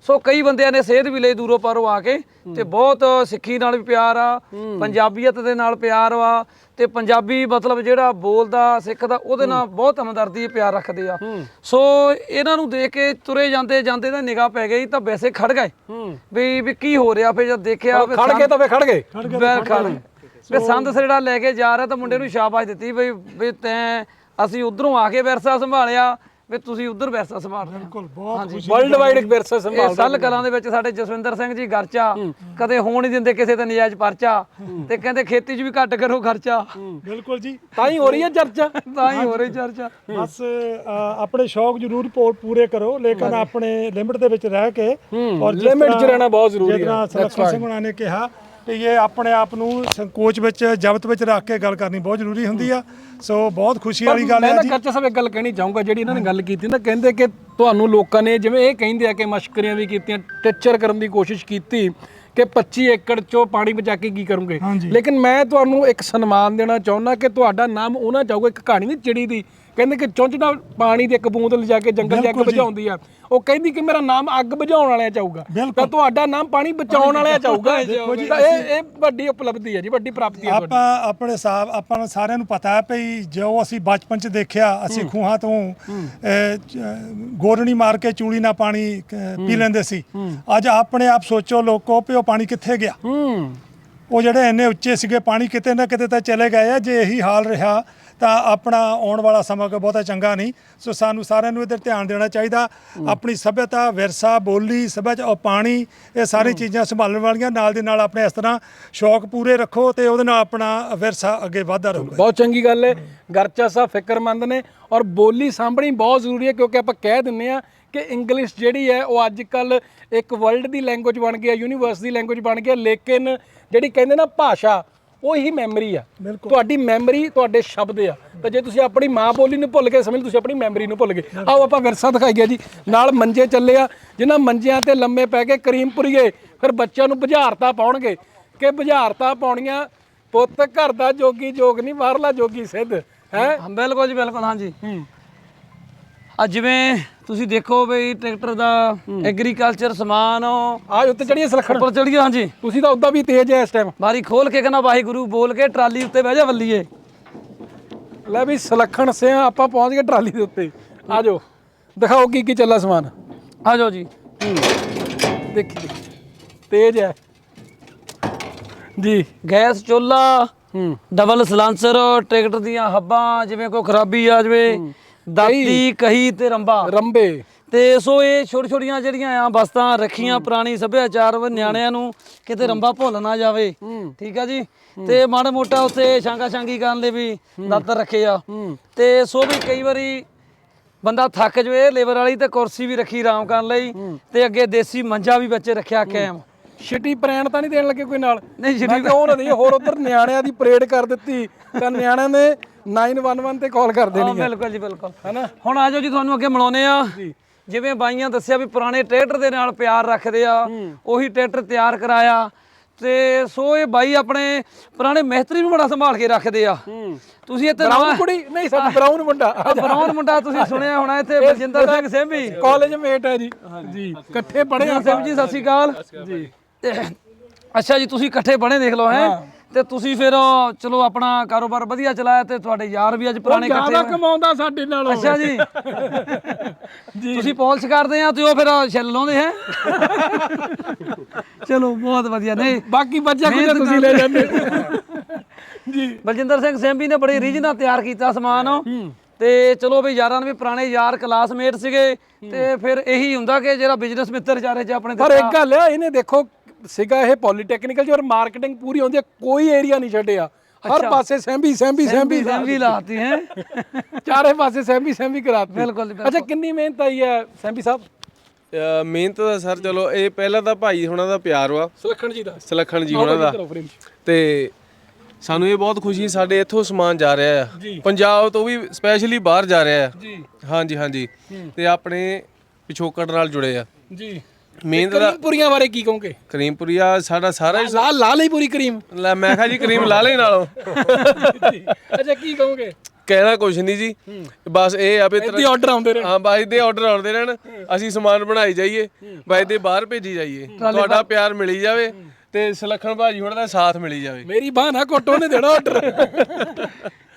ਸੋ ਕਈ ਬੰਦਿਆਂ ਨੇ ਸੇਧ ਵੀ ਲਈ ਦੂਰੋਂ ਪਾਰੋਂ ਆ ਕੇ ਤੇ ਬਹੁਤ ਸਿੱਖੀ ਨਾਲ ਵੀ ਪਿਆਰ ਆ। ਪੰਜਾਬੀਅਤ ਦੇ ਨਾਲ ਪਿਆਰ ਵਾ। ਤੇ ਪੰਜਾਬੀ ਮਤਲਬ ਜਿਹੜਾ ਬੋਲਦਾ ਸਿੱਖਦਾ ਉਹਦੇ ਨਾਲ ਬਹੁਤ ਹਮਦਰਦੀ ਪਿਆਰ ਰੱਖਦੇ ਆ। ਸੋ ਇਹਨਾਂ ਨੂੰ ਦੇਖ ਕੇ ਤੁਰੇ ਜਾਂਦੇ ਜਾਂਦੇ ਤਾਂ ਨਿਗਾਹ ਪੈ ਗਈ ਤਾਂ ਵੈਸੇ ਖੜ ਗਏ। ਵੀ ਵੀ ਕੀ ਹੋ ਰਿਹਾ ਫਿਰ ਜਦ ਦੇਖਿਆ ਖੜ ਗਏ ਤਾਂ ਵੇ ਖੜ ਗਏ। ਖੜ ਗਏ ਵੀ ਸੰਦ ਸੜਾ ਲੈ ਕੇ ਜਾ ਰਿਹਾ ਤਾਂ ਮੁੰਡੇ ਨੂੰ ਸ਼ਾਬਾਸ਼ ਦਿੱਤੀ ਵੀ ਵੀ ਤੈਂ ਅਸੀਂ ਉਧਰੋਂ ਆ ਕੇ ਵਿਰਸਾ ਸੰਭਾਲਿਆ ਵੀ ਤੁਸੀਂ ਉਧਰ ਵਿਰਸਾ ਸੰਭਾਲ ਰਹੇ ਹੋ। ਬਿਲਕੁਲ ਬਹੁਤ ਖੁਸ਼ੀ ਵਰਲਡ ਵਾਈਡ ਇੱਕ ਵਿਰਸਾ ਸੰਭਾਲਦਾ ਸੱਲ ਕਲਾਂ ਦੇ ਵਿੱਚ ਸਾਡੇ ਜਸਵਿੰਦਰ ਸਿੰਘ ਜੀ ਗਰਚਾ ਕਦੇ ਹੋਣ ਨਹੀਂ ਦਿੰਦੇ ਕਿਸੇ ਤੇ ਨਜਾਇਜ਼ ਪਰਚਾ ਤੇ ਕਹਿੰਦੇ ਖੇਤੀ 'ਚ ਵੀ ਘੱਟ ਕਰੋ ਖਰਚਾ। ਬਿਲਕੁਲ ਜੀ। ਤਾਂ ਹੀ ਹੋ ਰਹੀ ਹੈ ਚਰਚਾ। ਤਾਂ ਹੀ ਹੋ ਰਹੀ ਚਰਚਾ। ਬਸ ਆਪਣੇ ਸ਼ੌਕ ਜ਼ਰੂਰ ਪੂਰੇ ਕਰੋ ਲੇਕਿਨ ਆਪਣੇ ਲਿਮਿਟ ਦੇ ਵਿੱਚ ਰਹਿ ਕੇ ਔਰ limit 'ਚ ਰਹਿਣਾ ਬਹੁਤ ਜ਼ਰੂਰੀ ਹੈ। ਸੁਲੱਖਣ ਸਿੰਘ ਹੁਣਾਂ ਨੇ ਕਿਹਾ ਤੇ ਇਹ ਆਪਣੇ ਆਪ ਨੂੰ ਸੰਕੋਚ ਵਿੱਚ ਜ਼ਬਤ ਵਿੱਚ ਰੱਖ ਕੇ ਗੱਲ ਕਰਨੀ ਬਹੁਤ ਜ਼ਰੂਰੀ ਹੁੰਦੀ ਆ। ਸੋ ਬਹੁਤ ਖੁਸ਼ੀ ਵਾਲੀ ਗੱਲ ਮੈਂ ਹੈ ਨਾ ਜੀ। ਕਰਚਾ ਸਾਹਿਬ ਇੱਕ ਗੱਲ ਕਹਿਣੀ ਚਾਹੂੰਗਾ ਜਿਹੜੀ ਇਹਨਾਂ ਨੇ ਗੱਲ ਕੀਤੀ ਨਾ ਕਹਿੰਦੇ ਕਿ ਤੁਹਾਨੂੰ ਲੋਕਾਂ ਨੇ ਜਿਵੇਂ ਇਹ ਕਹਿੰਦੇ ਆ ਕਿ ਮਸ਼ਕਰੀਆਂ ਵੀ ਕੀਤੀਆਂ ਟੀਚਰ ਕਰਨ ਦੀ ਕੋਸ਼ਿਸ਼ ਕੀਤੀ ਕਿ 25 ਏਕੜ ਚੋਂ ਪਾਣੀ ਬਚਾ ਕੇ ਕੀ ਕਰੋਗੇ। ਲੇਕਿਨ ਮੈਂ ਤੁਹਾਨੂੰ ਇੱਕ ਸਨਮਾਨ ਦੇਣਾ ਚਾਹੁੰਦਾ ਕਿ ਤੁਹਾਡਾ ਨਾਮ ਉਹਨਾਂ ਚਾਹੂਗਾ ਇੱਕ ਕਹਾਣੀ ਨਹੀਂ ਚਿੜੀ ਦੀ। ਕਹਿੰਦੇ ਕਿ ਚੁੰਝਣਾ ਪਾਣੀ ਦੀ ਇੱਕ ਬੂੰਦ ਲਿਜਾ ਕੇ ਜੰਗਲ 'ਚ ਅੱਗ ਬਿਲਕੁਲ ਜੀ। ਬੁਝਾਉਂਦੀ ਆ। ਉਹ ਕਹਿੰਦੀ ਕਿ ਮੇਰਾ ਨਾਮ ਅੱਗ ਬੁਝਾਉਣ ਵਾਲਿਆਂ ਬਿਲਕੁਲ। ਤਾਂ ਤੁਹਾਡਾ ਨਾਮ ਪਾਣੀ ਬਚਾਉਣ ਵਾਲਿਆਂ ਤਾਂ ਇਹ ਇਹ ਵੱਡੀ ਉਪਲਬਧੀ ਹੈ ਜੀ ਵੱਡੀ ਪ੍ਰਾਪਤੀ ਹੈ ਤੁਹਾਡੀ। ਆਪਾਂ ਆਪਣੇ ਸਾਹਿਬ ਆਪਾਂ ਨੂੰ ਸਾਰਿਆਂ ਨੂੰ ਪਤਾ ਹੈ ਭਈ ਜੋ ਅਸੀਂ ਬਚਪਨ ਚ ਦੇਖਿਆ ਅਸੀਂ ਖੂਹਾਂ ਤੋਂ ਅਹ, ਚ- ਗੋਰਣੀ ਮਾਰ ਕੇ ਚੂਲੀ ਨਾਲ ਪਾਣੀ ਅਹ, ਪੀ ਲੈਂਦੇ ਸੀ। ਅੱਜ ਆਪਣੇ ਆਪ ਸੋਚੋ ਲੋਕੋ ਵੀ ਉਹ ਪਾਣੀ ਕਿੱਥੇ ਗਿਆ। ਹੂੰ। ਉਹ ਜਿਹੜੇ ਇੰਨੇ ਉੱਚੇ ਸੀਗੇ ਪਾਣੀ ਕਿਤੇ ਨਾ ਕਿਤੇ ਤਾਂ ਚਲੇ ਗਏ ਆ ਜੇ ਇਹੀ ਹਾਲ ਰਿਹਾ ਤਾਂ ਆਪਣਾ ਆਉਣ ਵਾਲਾ ਸਮਾਂ ਕੋਈ ਬਹੁਤਾ ਚੰਗਾ ਨਹੀਂ। ਸੋ ਸਾਨੂੰ ਸਾਰਿਆਂ ਨੂੰ ਇਧਰ ਧਿਆਨ ਦੇਣਾ ਚਾਹੀਦਾ। ਆਪਣੀ ਸਭਿਅਤਾ ਵਿਰਸਾ ਬੋਲੀ ਸਭਿਆਚਾਰ ਉਹ ਪਾਣੀ ਇਹ ਸਾਰੀ ਚੀਜ਼ਾਂ ਸੰਭਾਲਣ ਵਾਲੀਆਂ ਨਾਲ ਦੇ ਨਾਲ ਆਪਣੇ ਇਸ ਤਰ੍ਹਾਂ ਸ਼ੌਕ ਪੂਰੇ ਰੱਖੋ ਤੇ ਉਹਦੇ ਨਾਲ ਆਪਣਾ ਵਿਰਸਾ ਅੱਗੇ ਵਧਦਾ ਰਹੂਗਾ। ਬਹੁਤ ਚੰਗੀ ਗੱਲ ਹੈ ਗਰਚਾ ਸਾਹਿਬ ਫਿਕਰਮੰਦ ਨੇ ਔਰ ਬੋਲੀ ਸਾਂਭਣੀ ਬਹੁਤ ਜ਼ਰੂਰੀ ਹੈ ਕਿਉਂਕਿ ਆਪਾਂ ਕਹਿ ਦਿੰਨੇ ਆ ਕਿ ਇੰਗਲਿਸ਼ ਜਿਹੜੀ ਹੈ ਉਹ ਅੱਜ ਕੱਲ ਇੱਕ ਵਰਲਡ ਦੀ ਲੈਂਗੁਏਜ ਬਣ ਗਈ ਹੈ ਯੂਨੀਵਰਸ ਦੀ ਲੈਂਗੁਏਜ ਬਣ ਗਈ ਹੈ ਲੇਕਿਨ ਜਿਹੜੀ ਕਹਿੰਦੇ ਨਾ ਭਾਸ਼ਾ ਉਹ ਹੀ ਮੈਮਰੀ ਆ। ਤੁਹਾਡੀ ਮੈਮਰੀ ਤੁਹਾਡੇ ਸ਼ਬਦ ਆ। ਤਾਂ ਜੇ ਤੁਸੀਂ ਆਪਣੀ ਮਾਂ ਬੋਲੀ ਨੂੰ ਭੁੱਲ ਗਏ ਸਮਝ ਤੁਸੀਂ ਆਪਣੀ ਮੈਮਰੀ ਨੂੰ ਭੁੱਲ ਗਏ। ਆਓ ਆਪਾਂ ਵਿਰਸਾ ਦਿਖਾਈਏ ਜੀ। ਨਾਲ ਮੰਜੇ ਚੱਲੇ ਆ ਜਿਨ੍ਹਾਂ ਮੰਜਿਆਂ ਤੇ ਲੰਮੇ ਪੈ ਕੇ ਕਰੀਮਪੁਰੀਏ ਫਿਰ ਬੱਚਿਆਂ ਨੂੰ ਬੁਝਾਰਤਾ ਪਾਉਣਗੇ। ਕਿ ਬੁਝਾਰਤਾ ਪਾਉਣੀਆਂ ਪੁੱਤ ਘਰ ਦਾ ਜੋਗੀ ਜੋਗ ਨਹੀਂ ਬਾਹਰਲਾ ਜੋਗੀ ਸਿੱਧ ਹੈ? ਹਾਂ ਬਿਲਕੁਲ ਜੀ ਬਿਲਕੁਲ ਹਾਂਜੀ। ਅੱਜ ਜਿਵੇਂ ਤੁਸੀਂ ਦੇਖੋ ਵੀ ਟਰੈਕਟਰ ਦਾ ਐਗਰੀਕਲਚਰ ਸਮਾਨ ਉਹ ਆ ਉੱਤੇ ਚੜੀਏ ਸਲਖਣ। ਉੱਪਰ ਚੜੀਏ ਹਾਂਜੀ। ਤੁਸੀਂ ਤਾਂ ਉਦਾਂ ਵੀ ਤੇਜ਼ ਹੈ ਇਸ ਟਾਈਮ ਬਾਰੀ ਖੋਲ ਕੇ ਕਹਿੰਦਾ ਵਾਹਿਗੁਰੂ ਬੋਲ ਕੇ ਟਰਾਲੀ ਉੱਤੇ ਬਹਿ ਜਾ ਵੱਲੀਏ। ਲੈ ਵੀ ਸਲਖਣ ਸਿਆ ਆਪਾਂ ਪਹੁੰਚ ਗਏ ਟਰਾਲੀ ਦੇ ਉੱਤੇ। ਆ ਜਾਓ ਦਿਖਾਓ ਕੀ ਕੀ ਚੱਲਾ ਸਮਾਨ। ਆ ਜਾਓ ਜੀ। ਦੇਖੀ ਤੇਜ਼ ਹੈ ਜੀ ਗੈਸ ਚੁੱਲਾ ਹੂੰ। ਡਬਲ ਸਲਾਂਸਰ ਟਰੈਕਟਰ ਦੀਆਂ ਹੱਬਾਂ ਜਿਵੇਂ ਕੋਈ ਖਰਾਬੀ ਆ ਜਾਵੇ ਦਾਤੀ ਕਹੀ ਤੇ ਰੰਬਾ। ਰੰਬੇ। ਤੇ ਸੋ ਇਹ ਛੋਟੀ ਛੋਟੀਆਂ ਜਿਹੜੀਆਂ ਆ ਬਸਤਾਂ ਰੱਖੀਆਂ ਪੁਰਾਣੀ ਸੱਭਿਆਚਾਰ ਵ ਨਿਆਣਿਆਂ ਨੂੰ ਕਿਤੇ ਰੰਬਾ ਭੁੱਲ ਨਾ ਜਾਵੇ। ਠੀਕ ਆ ਜੀ? ਤੇ ਮਾੜਾ ਮੋਟਾ ਉੱਥੇ ਸ਼ਾਂਗਾ ਸ਼ਾਂਗੀ ਕਰਨ ਲਈ ਵੀ ਦਾਤਰ ਰੱਖੇ ਆ। ਤੇ ਸੋ ਵੀ ਕਈ ਵਾਰੀ ਬੰਦਾ ਥੱਕ ਜਵੇ ਲੇਬਰ ਵਾਲੀ ਤੇ ਕੁਰਸੀ ਵੀ ਰੱਖੀ ਆਰਾਮ ਕਰਨ ਲਈ ਤੇ ਅੱਗੇ ਦੇਸੀ ਮੰਜਾ ਵੀ ਬੱਚੇ ਰੱਖਿਆ ਕਾਇਮ। ਛਿੱਟੀ ਪ੍ਰੈਣ ਤਾਂ ਨਹੀਂ ਦੇਣ ਲੱਗੇ ਕੋਈ ਨਾਲ? ਨਹੀਂ, ਛਿੱਟੀ ਉਹ ਨਾ ਦੇ ਹੋਰ ਉਧਰ ਨਿਆਣਿਆਂ ਦੀ ਪਰੇਡ ਕਰ ਦਿੱਤੀ। ਤਾਂ ਨਿਆਣਿਆਂ ਨੇ 911 ਤੇ ਕਾਲ ਕਰ ਦੇਣੀ ਹੈ ਬਿਲਕੁਲ ਜੀ ਬਿਲਕੁਲ। ਹੈਨਾ? ਹੁਣ ਆਜੋ ਜੀ ਤੁਹਾਨੂੰ ਅੱਗੇ ਮਿਲਾਉਨੇ ਆ। ਜਿਵੇਂ ਬਾਈਆਂ ਦੱਸਿਆ ਵੀ ਪੁਰਾਣੇ ਟਰੈਕਟਰ ਦੇ ਨਾਲ ਪਿਆਰ ਰੱਖਦੇ ਆ ਉਹੀ ਟਰੈਕਟਰ ਤਿਆਰ ਕਰਾਇਆ। ਤੇ ਸੋ ਇਹ ਬਾਈ ਆਪਣੇ ਪੁਰਾਣੇ ਮਿਸਤਰੀ ਨੂੰ ਬੜਾ ਸੰਭਾਲ ਕੇ ਰੱਖਦੇ ਆ। ਤੁਸੀਂ ਇੱਥੇ ਬਰਾਊਨ ਨਵਾਂ ਕੁੜੀ? ਨਹੀਂ ਸਾਡਾ ਬਰਾਊਨ ਮੁੰਡਾ। ਬਰਾਉਨ ਮੁੰਡਾ ਤੁਸੀਂ ਸੁਣਿਆ ਹੋਣਾ ਇੱਥੇ ਬਲਜਿੰਦਰ ਸਿੰਘ ਸੇਂਭੀ ਕਾਲਜ ਮੇਟ ਹੈ ਜੀ। ਜੀ ਇਕੱਠੇ ਪੜ੍ਹੇ ਆ ਸਿੰਘ ਜੀ ਸਤਿ ਸ਼੍ਰੀ ਅਕਾਲ। ਜੀ। ਅੱਛਾ ਜੀ ਤੁਸੀਂ ਇਕੱਠੇ ਬਣੇ ਦੇਖ ਲਓ ਹੈ। ਤੇ ਤੁਸੀਂ ਫਿਰ ਚਲੋ ਆਪਣਾ ਕਾਰੋਬਾਰ ਵਧੀਆ ਚਲਾਇਆ ਤੇ ਤੁਹਾਡੇ ਯਾਰ ਵੀ ਅੱਜ ਪੁਰਾਣੇ ਇਕੱਠੇ ਜ਼ਿਆਦਾ ਹੋਏ। ਕਮਾਉਂਦਾ ਸਾਡੇ ਨਾਲੋਂ। ਅੱਛਾ ਜੀ। ਤੁਸੀਂ ਪਾਲਿਸ਼ ਕਰਦੇ ਆ ਤੇ ਉਹ ਫਿਰ ਛਿੱਲ ਲਾਉਂਦੇ ਹੈ ਚਲੋ ਬਹੁਤ ਵਧੀਆ। ਨਹੀਂ ਬਾਕੀ ਬੱਚਾ ਕੁਝ ਮਿਹਨਤ ਤੁਸੀਂ ਲੈ ਜਾਂਦੇ। ਜੀ। ਬਲਜਿੰਦਰ ਸਿੰਘ ਸੈਂਬੀ ਨੇ ਬੜੀ ਰੀਝ ਨਾਲ ਤਿਆਰ ਕੀਤਾ ਸਮਾਨ। ਤੇ ਚਲੋ ਵੀ ਯਾਰਾਂ ਨੇ ਵੀ ਪੁਰਾਣੇ ਯਾਰ ਕਲਾਸਮੇਟ ਸੀਗੇ। ਤੇ ਫਿਰ ਇਹੀ ਹੁੰਦਾ ਕਿ ਜਿਹੜਾ ਬਿਜ਼ਨਸ ਮਿੱਤਰ ਚਾਰੇ ਚ ਆਪਣੇ ਪਰ ਇੱਕ ਗੱਲ ਹੈ ਇਹਨੇ ਦੇਖੋ ਸੀਗਾ ਇਹ ਪੋਲੀਟੈਕਨਿਕਲ ਚ ਔਰ ਮਾਰਕੀਟਿੰਗ ਪੂਰੀ ਹੁੰਦੀ ਹੈ ਕੋਈ ਏਰੀਆ ਨਹੀਂ ਛੱਡਿਆ। ਹਰ ਪਾਸੇ ਸੈਂਬੀ ਸੈਂਬੀ ਸੈਂਬੀ ਸੈਂਬੀ ਲਾਤੀ। ਹੈ? ਚਾਰੇ ਪਾਸੇ ਸੈਂਬੀ ਸੈਂਬੀ ਕਰਾਤੀ। ਬਿਲਕੁਲ ਅੱਛਾ ਕਿੰਨੀ ਮਿਹਨਤ ਆਈ ਹੈ ਸੈਂਬੀ ਸਾਹਿਬ? ਮਿਹਨਤ ਦਾ ਸਰ ਚਲੋ ਇਹ ਪਹਿਲਾਂ ਤਾਂ ਭਾਈ ਹੁਣਾਂ ਦਾ ਪਿਆਰ ਵਾ। ਸੁਲੱਖਣ ਜੀ ਦਾ। ਸਲੱਖਣ ਜੀ ਹੁਣਾਂ ਦਾ। ਤੇ ਸਾਨੂੰ ਇਹ ਬਹੁਤ ਖੁਸ਼ੀ ਸਾਡੇ ਇੱਥੋਂ ਸਮਾਨ ਜਾ ਰਿਹਾ ਆ ਪੰਜਾਬ ਤੋਂ ਵੀ ਸਪੈਸ਼ਲੀ ਬਾਹਰ ਜਾ ਰਿਹਾ ਆ ਜੀ। ਹਾਂਜੀ ਹਾਂਜੀ। ਤੇ ਆਪਣੇ ਪਿਛੋਕੜ ਨਾਲ ਜੁੜੇ ਆ। ਜੀ। ਮਿਹਨਤ ਦਾ ਕਰੀਮਪੁਰੀਆਂ ਬਾਰੇ ਕੀ ਕਹੋਗੇ? ਕਰੀਮਪੁਰੀਆ ਸਾਡਾ ਸਾਰਾ ਹੀ ਲਾ ਲਾ ਲਈ ਪੂਰੀ ਕਰੀਮ। ਲੈ ਮੈਂ ਕਿਹਾ ਜੀ ਕਰੀਮ ਲਾ ਲੈ ਨਾਲੋਂ। ਅੱਛਾ ਕੀ ਕਹੋਗੇ? ਕਹਿਣਾ ਕੁਝ ਨਹੀਂ ਜੀ। ਬਸ ਇਹ ਆ ਵੀ ਇੱਥੇ ਆਰਡਰ ਆਉਂਦੇ ਰਹੇ ਹਾਂ ਬਾਈ ਦੇ ਆਰਡਰ ਆਉਂਦੇ ਰਹਿਣ। ਅਸੀਂ ਸਮਾਨ ਬਣਾਈ ਜਾਈਏ ਬਾਈ ਦੇ ਬਾਹਰ ਭੇਜੀ ਜਾਈਏ। ਤੁਹਾਡਾ ਪਿਆਰ ਮਿਲੀ ਜਾਵੇ ਤੇ ਸਲੱਖਣ ਭਾਜੀ ਹੁਣ ਦਾ ਸਾਥ ਮਿਲੀ ਜਾਵੇ। ਮੇਰੀ ਬਾਹ ਨਾ ਕੋਟੋ ਨੇ ਦੇਣਾ ਆਰਡਰ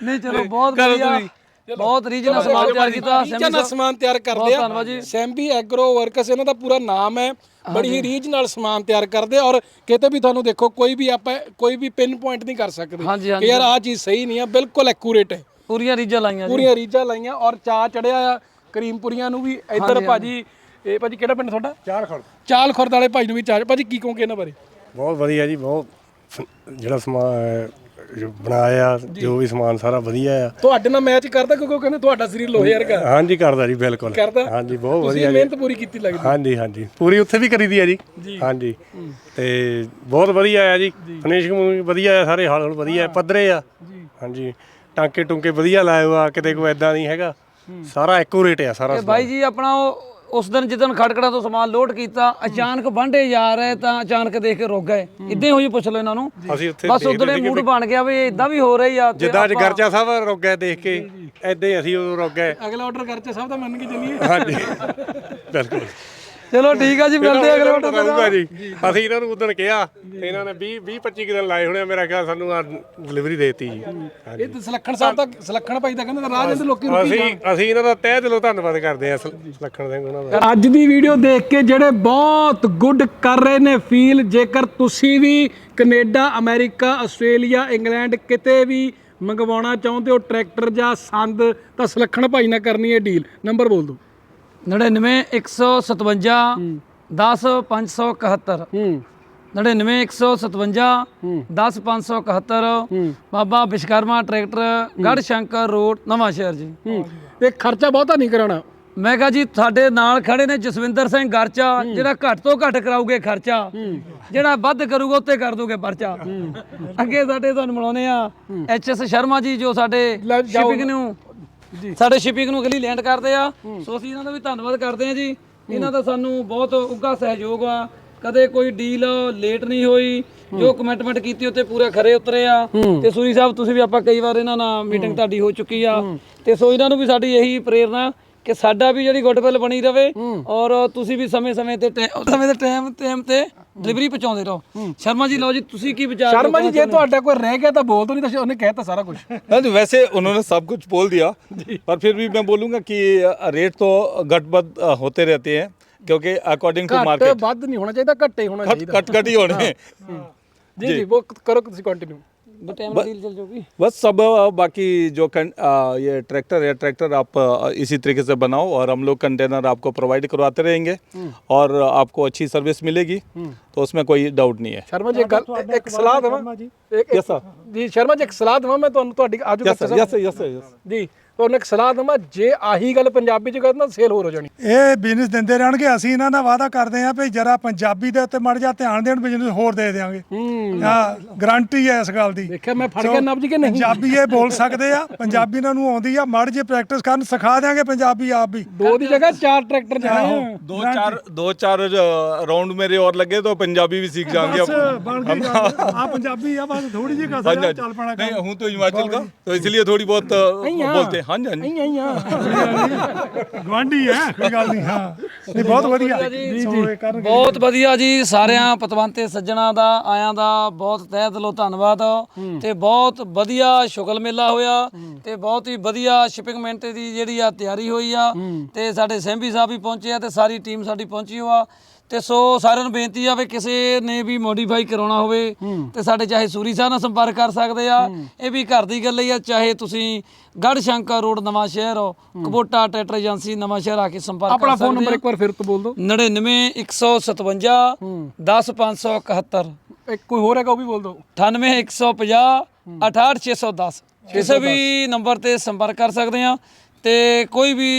ਨਹੀਂ ਚਲੋ ਬਹੁਤ ਵਧੀਆ। ਬਹੁਤ ਰੀਝ ਨਾਲ ਸਮਾਨ ਤਿਆਰ ਕੀਤਾ ਸੈਂਬੀ ਨਾਲ ਸਾਹਿਬ। ਸਮਾਨ ਤਿਆਰ ਕਰਦੇ ਆ। ਸੈਂਬੀ ਐਗਰੋ ਵਰਕਸ ਇਹਨਾਂ ਦਾ ਪੂਰਾ ਨਾਮ ਹੈ। ਬੜੀ ਹੀ ਰੀਝ ਨਾਲ ਸਮਾਨ ਤਿਆਰ ਕਰਦੇ ਆ। ਔਰ ਕਿਤੇ ਵੀ ਤੁਹਾਨੂੰ ਦੇਖੋ ਕੋਈ ਵੀ ਆਪਾਂ ਕੋਈ ਵੀ ਪਿਨ ਪੁਆਇੰਟ ਨਹੀਂ ਕਰ ਸਕਦੇ। ਕਿ। ਯਾਰ ਆਹ ਚੀਜ਼ ਸਹੀ ਨਹੀਂ ਆ ਬਿਲਕੁਲ ਐਕੂਰੇਟ ਹੈ। ਪੂਰੀਆਂ ਰੀਝਾਂ ਲਾਈਆਂ ਜੀ। ਪੂਰੀਆਂ ਰੀਝਾਂ ਲਾਈਆਂ ਔਰ ਚਾ ਚੜਿਆ ਆ ਕਰੀਮਪੁਰੀਆਂ ਨੂੰ ਵੀ। ਇੱਧਰ ਭਾਜੀ ਇਹ ਭਾਜੀ ਕਿਹੜਾ ਪਿੰਡ ਤੁਹਾਡਾ? ਚਾਰ ਖੜ ਚਾਲ ਖੁਰਦ ਵਾਲੇ ਭਾਜੀ ਨੂੰ ਵੀ ਚਾਰ ਭਾਜੀ ਕੀ ਕਹੋਗੇ ਇਹਨਾਂ ਬਾਰੇ? ਬਹੁਤ ਵਧੀਆ ਜੀ ਬਹੁਤ ਜਿਹੜਾ ਸਮਾਂ ਜੋ ਬਣਾਇਆ ਜੋ। ਵੀ ਸਮਾਨ ਸਾਰਾ ਵਧੀਆ ਆ। ਤੁਹਾਡੇ ਨਾਲ ਮੈਚ ਕਰਦਾ ਕਿਉਂਕਿ ਉਹ ਕਹਿੰਦੇ ਤੁਹਾਡਾ ਸਰੀਰ ਲੋਹੇ ਵਰਗਾ ਹਾਂਜੀ ਕਰਦਾ ਜੀ ਬਿਲਕੁਲ। ਕਰਦਾ? ਹਾਂਜੀ ਬਹੁਤ ਵਧੀਆ ਜੀ। ਮਿਹਨਤ ਪੂਰੀ ਕੀਤੀ ਲੱਗਦੀ। ਹਾਂਜੀ ਹਾਂਜੀ। ਪੂਰੀ ਉੱਥੇ ਵੀ ਕਰੀਦੀ ਆ ਜੀ। ਹਾਂਜੀ। ਤੇ ਬਹੁਤ ਵਧੀਆ ਆ ਜੀ। ਫਿਨਿਸ਼ਿੰਗ ਵੀ ਵਧੀਆ ਆ ਸਾਰੇ ਹਾਲ ਹਾਲ ਵਧੀਆ ਆ, ਪੱਧਰੇ ਆ। ਹਾਂਜੀ। ਟਾਂਕੇ ਟੁੰਕੇ ਵਧੀਆ ਲਾਏ ਹੋਆ ਕਿਤੇ ਕੋਈ ਐਦਾਂ ਨਹੀਂ ਹੈਗਾ। ਸਾਰਾ ਐਕੂਰੇਟ ਆ ਸਾਰਾ ਬਾਈ ਜੀ ਆਪਣਾ ਉਹ ਉਸ ਦਿਨ ਜਿੱਦਣ ਖੜਕੜਾ ਤੋਂ ਸਮਾਨ ਲੋਡ ਕੀਤਾ ਅਚਾਨਕ ਵਾਂਡੇ ਜਾ ਰਹੇ ਤਾਂ ਅਚਾਨਕ ਦੇਖ ਕੇ ਰੁਕ ਗਏ। ਇਦਾਂ ਹੋਈ ਪੁੱਛ ਲਓ ਇਹਨਾਂ ਨੂੰ। ਅਸੀਂ ਉੱਥੇ ਬਸ ਉਦੋਂ ਮੂਡ ਬਣ ਗਿਆ ਵੀ ਇਦਾਂ ਵੀ ਹੋ ਰਹੀ ਆ ਤੇ ਜਿੱਦਾਂ ਅੱਜ ਆਪਾਂ- ਗਰਜਾ ਸਾਹਿਬ ਰੁਕ ਗਏ ਦੇਖ ਕੇ ਐਦਾਂ ਹੀ ਅਸੀਂ ਉਦੋਂ ਰੁਕ ਗਏ। ਅਗਲਾ ਆਰਡਰ ਕਰਚਾ ਸਾਹਿਬ ਦਾ ਮੰਨ ਕੇ ਚੱਲੀਏ। ਹਾਂਜੀ। ਬਿਲਕੁਲ। ਚਲੋ ਠੀਕ ਆ ਜੀ ਮਿਲਦੇ ਆ ਅਗਲੇ ਆਰਡਰ ਕਰਾਂਗਾ ਜੀ ਅਸੀਂ ਇਹਨਾਂ ਨੂੰ ਉਦੋਂ ਕਿਹਾ ਤੇ ਇਹਨਾਂ ਨੇ 20 20 25 ਦਿਨ ਲਾਏ ਹੋਣੇ ਆ, ਮੇਰਾ ਖਿਆਲ ਸਾਨੂੰ ਆ ਡਿਲੀਵਰੀ ਦੇਤੀ ਜੀ। ਇਹ ਤਾਂ ਸਲੱਖਣ ਸਾਹਿਬ ਦਾ ਸਲੱਖਣ ਭਾਈ ਦਾ ਕਹਿੰਦੇ ਰਾਹ ਜਾਂਦੇ ਲੋਕੀ ਰੁਕੀ ਅਸੀਂ ਅਸੀਂ ਇਹਨਾਂ ਦਾ ਤਹਿ ਦਿਲੋਂ ਧੰਨਵਾਦ ਕਰਦੇ ਆ ਲਖਣ ਸਿੰਘ ਉਹਨਾਂ ਦਾ। ਅੱਜ ਦੀ ਵੀਡੀਓ ਦੇਖ ਕੇ ਜਿਹੜੇ ਬਹੁਤ ਗੁੱਡ ਕਰ ਰਹੇ ਨੇ ਫੀਲ ਜੇਕਰ ਤੁਸੀਂ ਵੀ ਕੈਨੇਡਾ ਅਮਰੀਕਾ ਆਸਟ੍ਰੇਲੀਆ ਇੰਗਲੈਂਡ ਕਿਤੇ ਵੀ ਮੰਗਵਾਉਣਾ ਚਾਹੁੰਦੇ ਹੋ ਟਰੈਕਟਰ ਜਾਂ ਸੰਦ ਤਾਂ ਸਲੱਖਣ ਭਾਈ ਨਾਲ ਕਰਨੀ ਹੈ ਡੀਲ। ਨੰਬਰ ਬੋਲ ਦਿਓ। 99 157 10 571 ਹੂੰ। 99 157 10 571 ਬਾਬਾ ਵਿਸ਼ਕਰਮਾ ਟਰੈਕਟਰ ਗੜ ਸ਼ੰਕਰ ਰੋਡ ਨਵਾਂ ਸ਼ਹਿਰ ਜੀ। ਹੂੰ। ਇਹ ਖਰਚਾ ਬਹੁਤਾ ਨਹੀਂ ਕਰਾਉਣਾ। ਮੈਂ ਕਹਾ ਜੀ ਸਾਡੇ ਨਾਲ ਖੜੇ ਨੇ ਜਸਵਿੰਦਰ ਸਿੰਘ ਗਰਚਾ ਜਿਹੜਾ ਘੱਟ ਤੋਂ ਘੱਟ ਕਰਾਉਗੇ ਖਰਚਾ। ਜਿਹੜਾ ਵੱਧ ਕਰੂਗਾ ਉੱਤੇ ਕਰ ਦੋਗੇ ਪਰਚਾ। ਅੱਗੇ ਸਾਡੇ ਤੁਹਾਨੂੰ ਮਿਲਾਉਨੇ ਆ ਐਚ ਐਸ ਸ਼ਰਮਾ ਜੀ ਜੋ ਸਾਡੇ। ਸ਼ਿਪਿੰਗ ਨੂੰ ਸਾਡੇ ਸ਼ਿਪਿੰਗ ਨੂੰ ਅਗਲੀ ਲੈਂਡ ਕਰਦੇ ਆ। ਸੋ ਅਸੀਂ ਇਹਨਾਂ ਦਾ ਵੀ ਧੰਨਵਾਦ ਕਰਦੇ ਆ ਜੀ। ਇਹਨਾਂ ਦਾ ਸਾਨੂੰ ਬਹੁਤ ਉੱਗਾ ਸਹਿਯੋਗ ਆ। ਕਦੇ ਕੋਈ ਡੀਲ ਲੇਟ ਨਹੀਂ ਹੋਈ। ਜੋ ਕਮਿਟਮੈਂਟ ਕੀਤੀ ਉੱਤੇ ਪੂਰੇ ਖਰੇ ਉਤਰੇ ਆ। ਤੇ ਸੂਰੀ ਸਾਹਿਬ ਤੁਸੀਂ ਵੀ ਆਪਾਂ ਕਈ ਵਾਰ ਇਹਨਾਂ ਨਾਲ ਮੀਟਿੰਗ ਤੁਹਾਡੀ ਹੋ ਚੁੱਕੀ ਆ। ਤੇ ਸੋ ਇਹਨਾਂ ਨੂੰ ਵੀ ਸਾਡੀ ਇਹੀ ਪ੍ਰੇਰਣਾ ਕਿ ਸਾਡਾ ਵੀ ਜਿਹੜੀ ਗੁੱਡਵਿਲ ਬਣੀ ਰਵੇ ਔਰ ਤੁਸੀਂ ਵੀ ਸਮੇਂ-ਸਮੇਂ ਤੇ ਟੈ- ਸਮੇਂ ਦੇ ਟਾਈਮ ਟਾਈਮ ਤੇ ਡਿਲੀਵਰੀ ਪਹੁੰਚਾਉਂਦੇ ਰਹੋ ਸ਼ਰਮਾ ਜੀ ਲਓ ਜੀ ਤੁਸੀਂ ਕੀ ਵਿਚਾਰ ਸ਼ਰਮਾ ਜੀ ਜੇ ਤੁਹਾਡਾ ਕੋਈ ਰਹਿ ਗਿਆ ਤਾਂ ਬੋਲ ਦੋ ਨਹੀਂ ਤਾਂ ਉਹਨੇ ਕਹਿਤਾ ਸਾਰਾ ਕੁਝ नहीं तो वैसे उन्होंने सब कुछ बोल दिया पर फिर भी मैं बोलूंगा कि रेट तो गटबद होते रहते हैं क्योंकि अकॉर्डिंग टू ਘੱਟ मार्केट ਵੱਧ ਨਹੀਂ ਹੋਣਾ ਚਾਹੀਦਾ ਘੱਟੇ ਹੀ ਹੋਣਾ कट ਚਾਹੀਦਾ कट कट ही होने हैं ਜੀ ਜੀ ਉਹ ਕਰੋ ਤੁਸੀਂ ਕੰਟੀਨਿਊ ਟਾਈਮ ਡੀਲ ਚੱਲ ਜਾਊਗੀ बस सब अ, बाकी जो कं, अ, ये ट्रैक्टर है ट्रैक्टर आप अ, इसी तरीके से बनाओ और हम लोग कंटेनर आपको प्रोवाइड करवाते रहेंगे और आपको अच्छी सर्विस मिलेगी तो उसमें कोई डाउट नहीं है ਸ਼ਰਮਾ ਜੀ ਇੱਕ ਗੱਲ ਇੱਕ ਸਲਾਹ ਦੇਵਾਂ ਇੱਕ Yes, sir. ਜੀ ਸ਼ਰਮਾ ਜੀ ਇੱਕ ਸਲਾਹ ਦੇਵਾਂ ਮੈਂ ਤੁਹਾਨੂੰ ਤੁਹਾਡੀ ਆਜੋ yes sir yes sir yes sir yes ਜੀ ਤੁਹਾਨੂੰ ਇੱਕ ਸਲਾਹ ਦੇਵਾਂ ਜੇ ਆਹੀ ਗੱਲ ਪੰਜਾਬੀ ਚ ਕਰਦਾ ਸੇਲ ਹੋਰ ਹੋ ਜਾਣੀ ਇਹ ਬਿਜ਼ਨਸ ਦਿੰਦੇ ਰਹਿਣਗੇ ਅਸੀਂ ਇਹਨਾਂ ਨਾਲ ਵਾਅਦਾ ਕਰਦੇ ਹਾਂ ਵੀ ਜਰਾ ਪੰਜਾਬੀ ਦੇ ਉੱਤੇ ਮੜ ਜਾ ਧਿਆਨ ਦੇਣ ਬਿਜ਼ਨਸ ਹੋਰ ਦੇ ਦੇਵਾਂਗੇ ਹਾਂ ਗਾਰੰਟੀ ਹੈ ਇਸ ਗੱਲ ਦੀ ਦੇਖਿਆ ਮੈਂ ਫੜ ਕੇ ਨਬਜ ਕੇ ਨਹੀਂ ਪੰਜਾਬੀ ਇਹ ਬੋਲ ਸਕਦੇ ਆ ਪੰਜਾਬੀ ਇਹਨਾਂ ਨੂੰ ਆਉਂਦੀ ਆ ਮੜ ਜੇ ਪ੍ਰੈਕਟਿਸ ਕਰਨ ਸਿਖਾ ਦਿਆਂਗੇ ਪੰਜਾਬੀ ਆਪ ਵੀ ਦੋ ਦੀ ਜਗ੍ਹਾ ਚਾਰ ਟਰੈਕਟਰ ਜਾਣੇ ਆ दो चार दो चार राउंड मेरे और लगे तो पंजाबी भी सीख जाएंगे ਬਸ ਬਣ ਗਈ ਗੱਲ ਆ ਪੰਜਾਬੀ ਆ ਬਸ ਥੋੜੀ ਜਿਹੀ हाँ ਕਸਰ जी, ਆ, हाँ ਚੱਲ जी। ਪੈਣਾ नहीं ਕੰਮ हूँ तो हिमाचल का तो इसलिए थोड़ी बहुत अ, बोलते हैं ਹਾਂਜੀ ਹਾਂਜੀ। ਨਹੀਂ ਆਈ ਗਵਾਂਢੀ ਹੈ ਕੋਈ ਗੱਲ ਨਹੀਂ ਹਾਂ। ਨਹੀਂ ਬਹੁਤ ਵਧੀਆ। ਸੋ ਇਹ ਬਹੁਤ ਵਧੀਆ ਜੀ ਸਾਰਿਆਂ ਪਤਵੰਤੇ ਸੱਜਣਾ ਦਾ ਆਇਆਂ ਦਾ ਬਹੁਤ ਤਹਿ ਦਿਲੋਂ ਧੰਨਵਾਦ। ਤੇ ਬਹੁਤ ਵਧੀਆ ਸ਼ੁਗਲ ਮੇਲਾ ਹੋਇਆ ਤੇ ਬਹੁਤ ਹੀ ਵਧੀਆ ਸ਼ਿਪਿੰਗ ਮੈਂਟੇ ਦੀ ਜਿਹੜੀ ਆ ਤਿਆਰੀ ਹੋਈ ਆ ਤੇ ਸਾਡੇ ਸੈਂਭੀ ਸਾਹਿਬ ਵੀ ਪਹੁੰਚੇ ਆ ਤੇ ਸਾਰੀ ਟੀਮ ਸਾਡੀ ਪਹੁੰਚੀ ਹੋਆ। ਤੇ ਸੋ ਸਾਰਿਆਂ ਨੂੰ ਬੇਨਤੀ ਆ ਵੀ ਕਿਸੇ ਨੇ ਵੀ ਮੋਡੀਫਾਈ ਕਰਾਉਣਾ ਹੋਵੇ ਤੇ ਸਾਡੇ ਚਾਹੇ ਸੂਰੀ ਸਾਹਿਬ ਨਾਲ ਸੰਪਰਕ ਕਰ ਸਕਦੇ ਆ। ਇਹ ਵੀ ਘਰ ਦੀ ਗੱਲ ਹੀ ਆ ਚਾਹੇ ਤੁਸੀਂ ਗੜ ਸ਼ੰਕਰ ਰੋਡ ਨਵਾਂ ਸ਼ਹਿਰ ਕਬੋਟਾ ਟਰੈਕਟਰ ਏਜੰਸੀ ਨਵਾਂ ਸ਼ਹਿਰ ਆ ਕੇ ਸੰਪਰਕ ਆਪਣਾ ਕਰ ਫੋਨ ਸਕਦੇ ਨੰਬਰ ਆ। ਇੱਕ ਵਾਰ ਫਿਰ ਤੋਂ ਬੋਲ ਦਿਓ। 99 157 10 571 ਇੱਕ ਕੋਈ ਹੋਰ ਹੈਗਾ ਉਹ ਵੀ ਬੋਲ ਦਿਓ। 98 150 68 610 ਕਿਸੇ ਵੀ ਨੰਬਰ ਤੇ ਸੰਪਰਕ ਕਰ ਸਕਦੇ ਆ। ਤੇ ਕੋਈ ਵੀ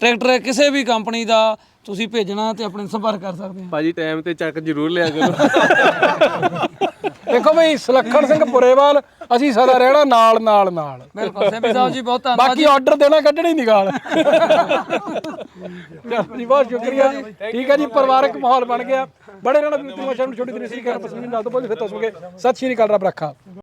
ਟਰੈਕਟਰ ਕਿਸੇ ਵੀ ਕੰਪਨੀ ਦਾ ਤੁਸੀਂ ਭੇਜਣਾ ਤੇ ਆਪਣੇ ਨਾਲ ਸੰਪਰਕ ਕਰ ਸਕਦੇ ਆ ਭਾਜੀ ਟਾਈਮ ਤੇ ਚੱਕ ਜ਼ਰੂਰ ਲਿਆ ਕਰੋ। ਦੇਖੋ ਬਈ ਸੁਲੱਖਣ ਸਿੰਘ ਪੁਰੇਵਾਲ ਅਸੀਂ ਸਦਾ ਰਹਿਣਾ ਨਾਲ ਨਾਲ ਨਾਲ। ਬਿਲਕੁਲ ਸੈਮੀ ਸਾਹਿਬ ਜੀ ਬਹੁਤ ਧੰਨਵਾਦ ਬਾਕੀ ਆਰਡਰ ਦੇਣਾ ਕੱਢਣੀ ਨਹੀਂ ਗਾਲ। ਚਲੋ ਜੀ ਬਹੁਤ ਸ਼ੁਕਰੀਆ ਜੀ। ਠੀਕ ਹੈ ਜੀ ਪਰਿਵਾਰਕ ਮਾਹੌਲ ਬਣ ਗਿਆ। ਬੜੇ ਰਹਿਣਾ ਵੀ ਤੁਸੀਂ ਛੋਟੀ ਜਿਹੀ ਸੀ ਕਰ ਪਸੰਦ ਨਾਲ ਤੋਂ ਬੋਲ ਫਿਰ ਤਸੋਗੇ ਸਤਿ ਸ਼੍ਰੀ ਅਕਾਲ ਰੱਬ ਰੱਖਾ।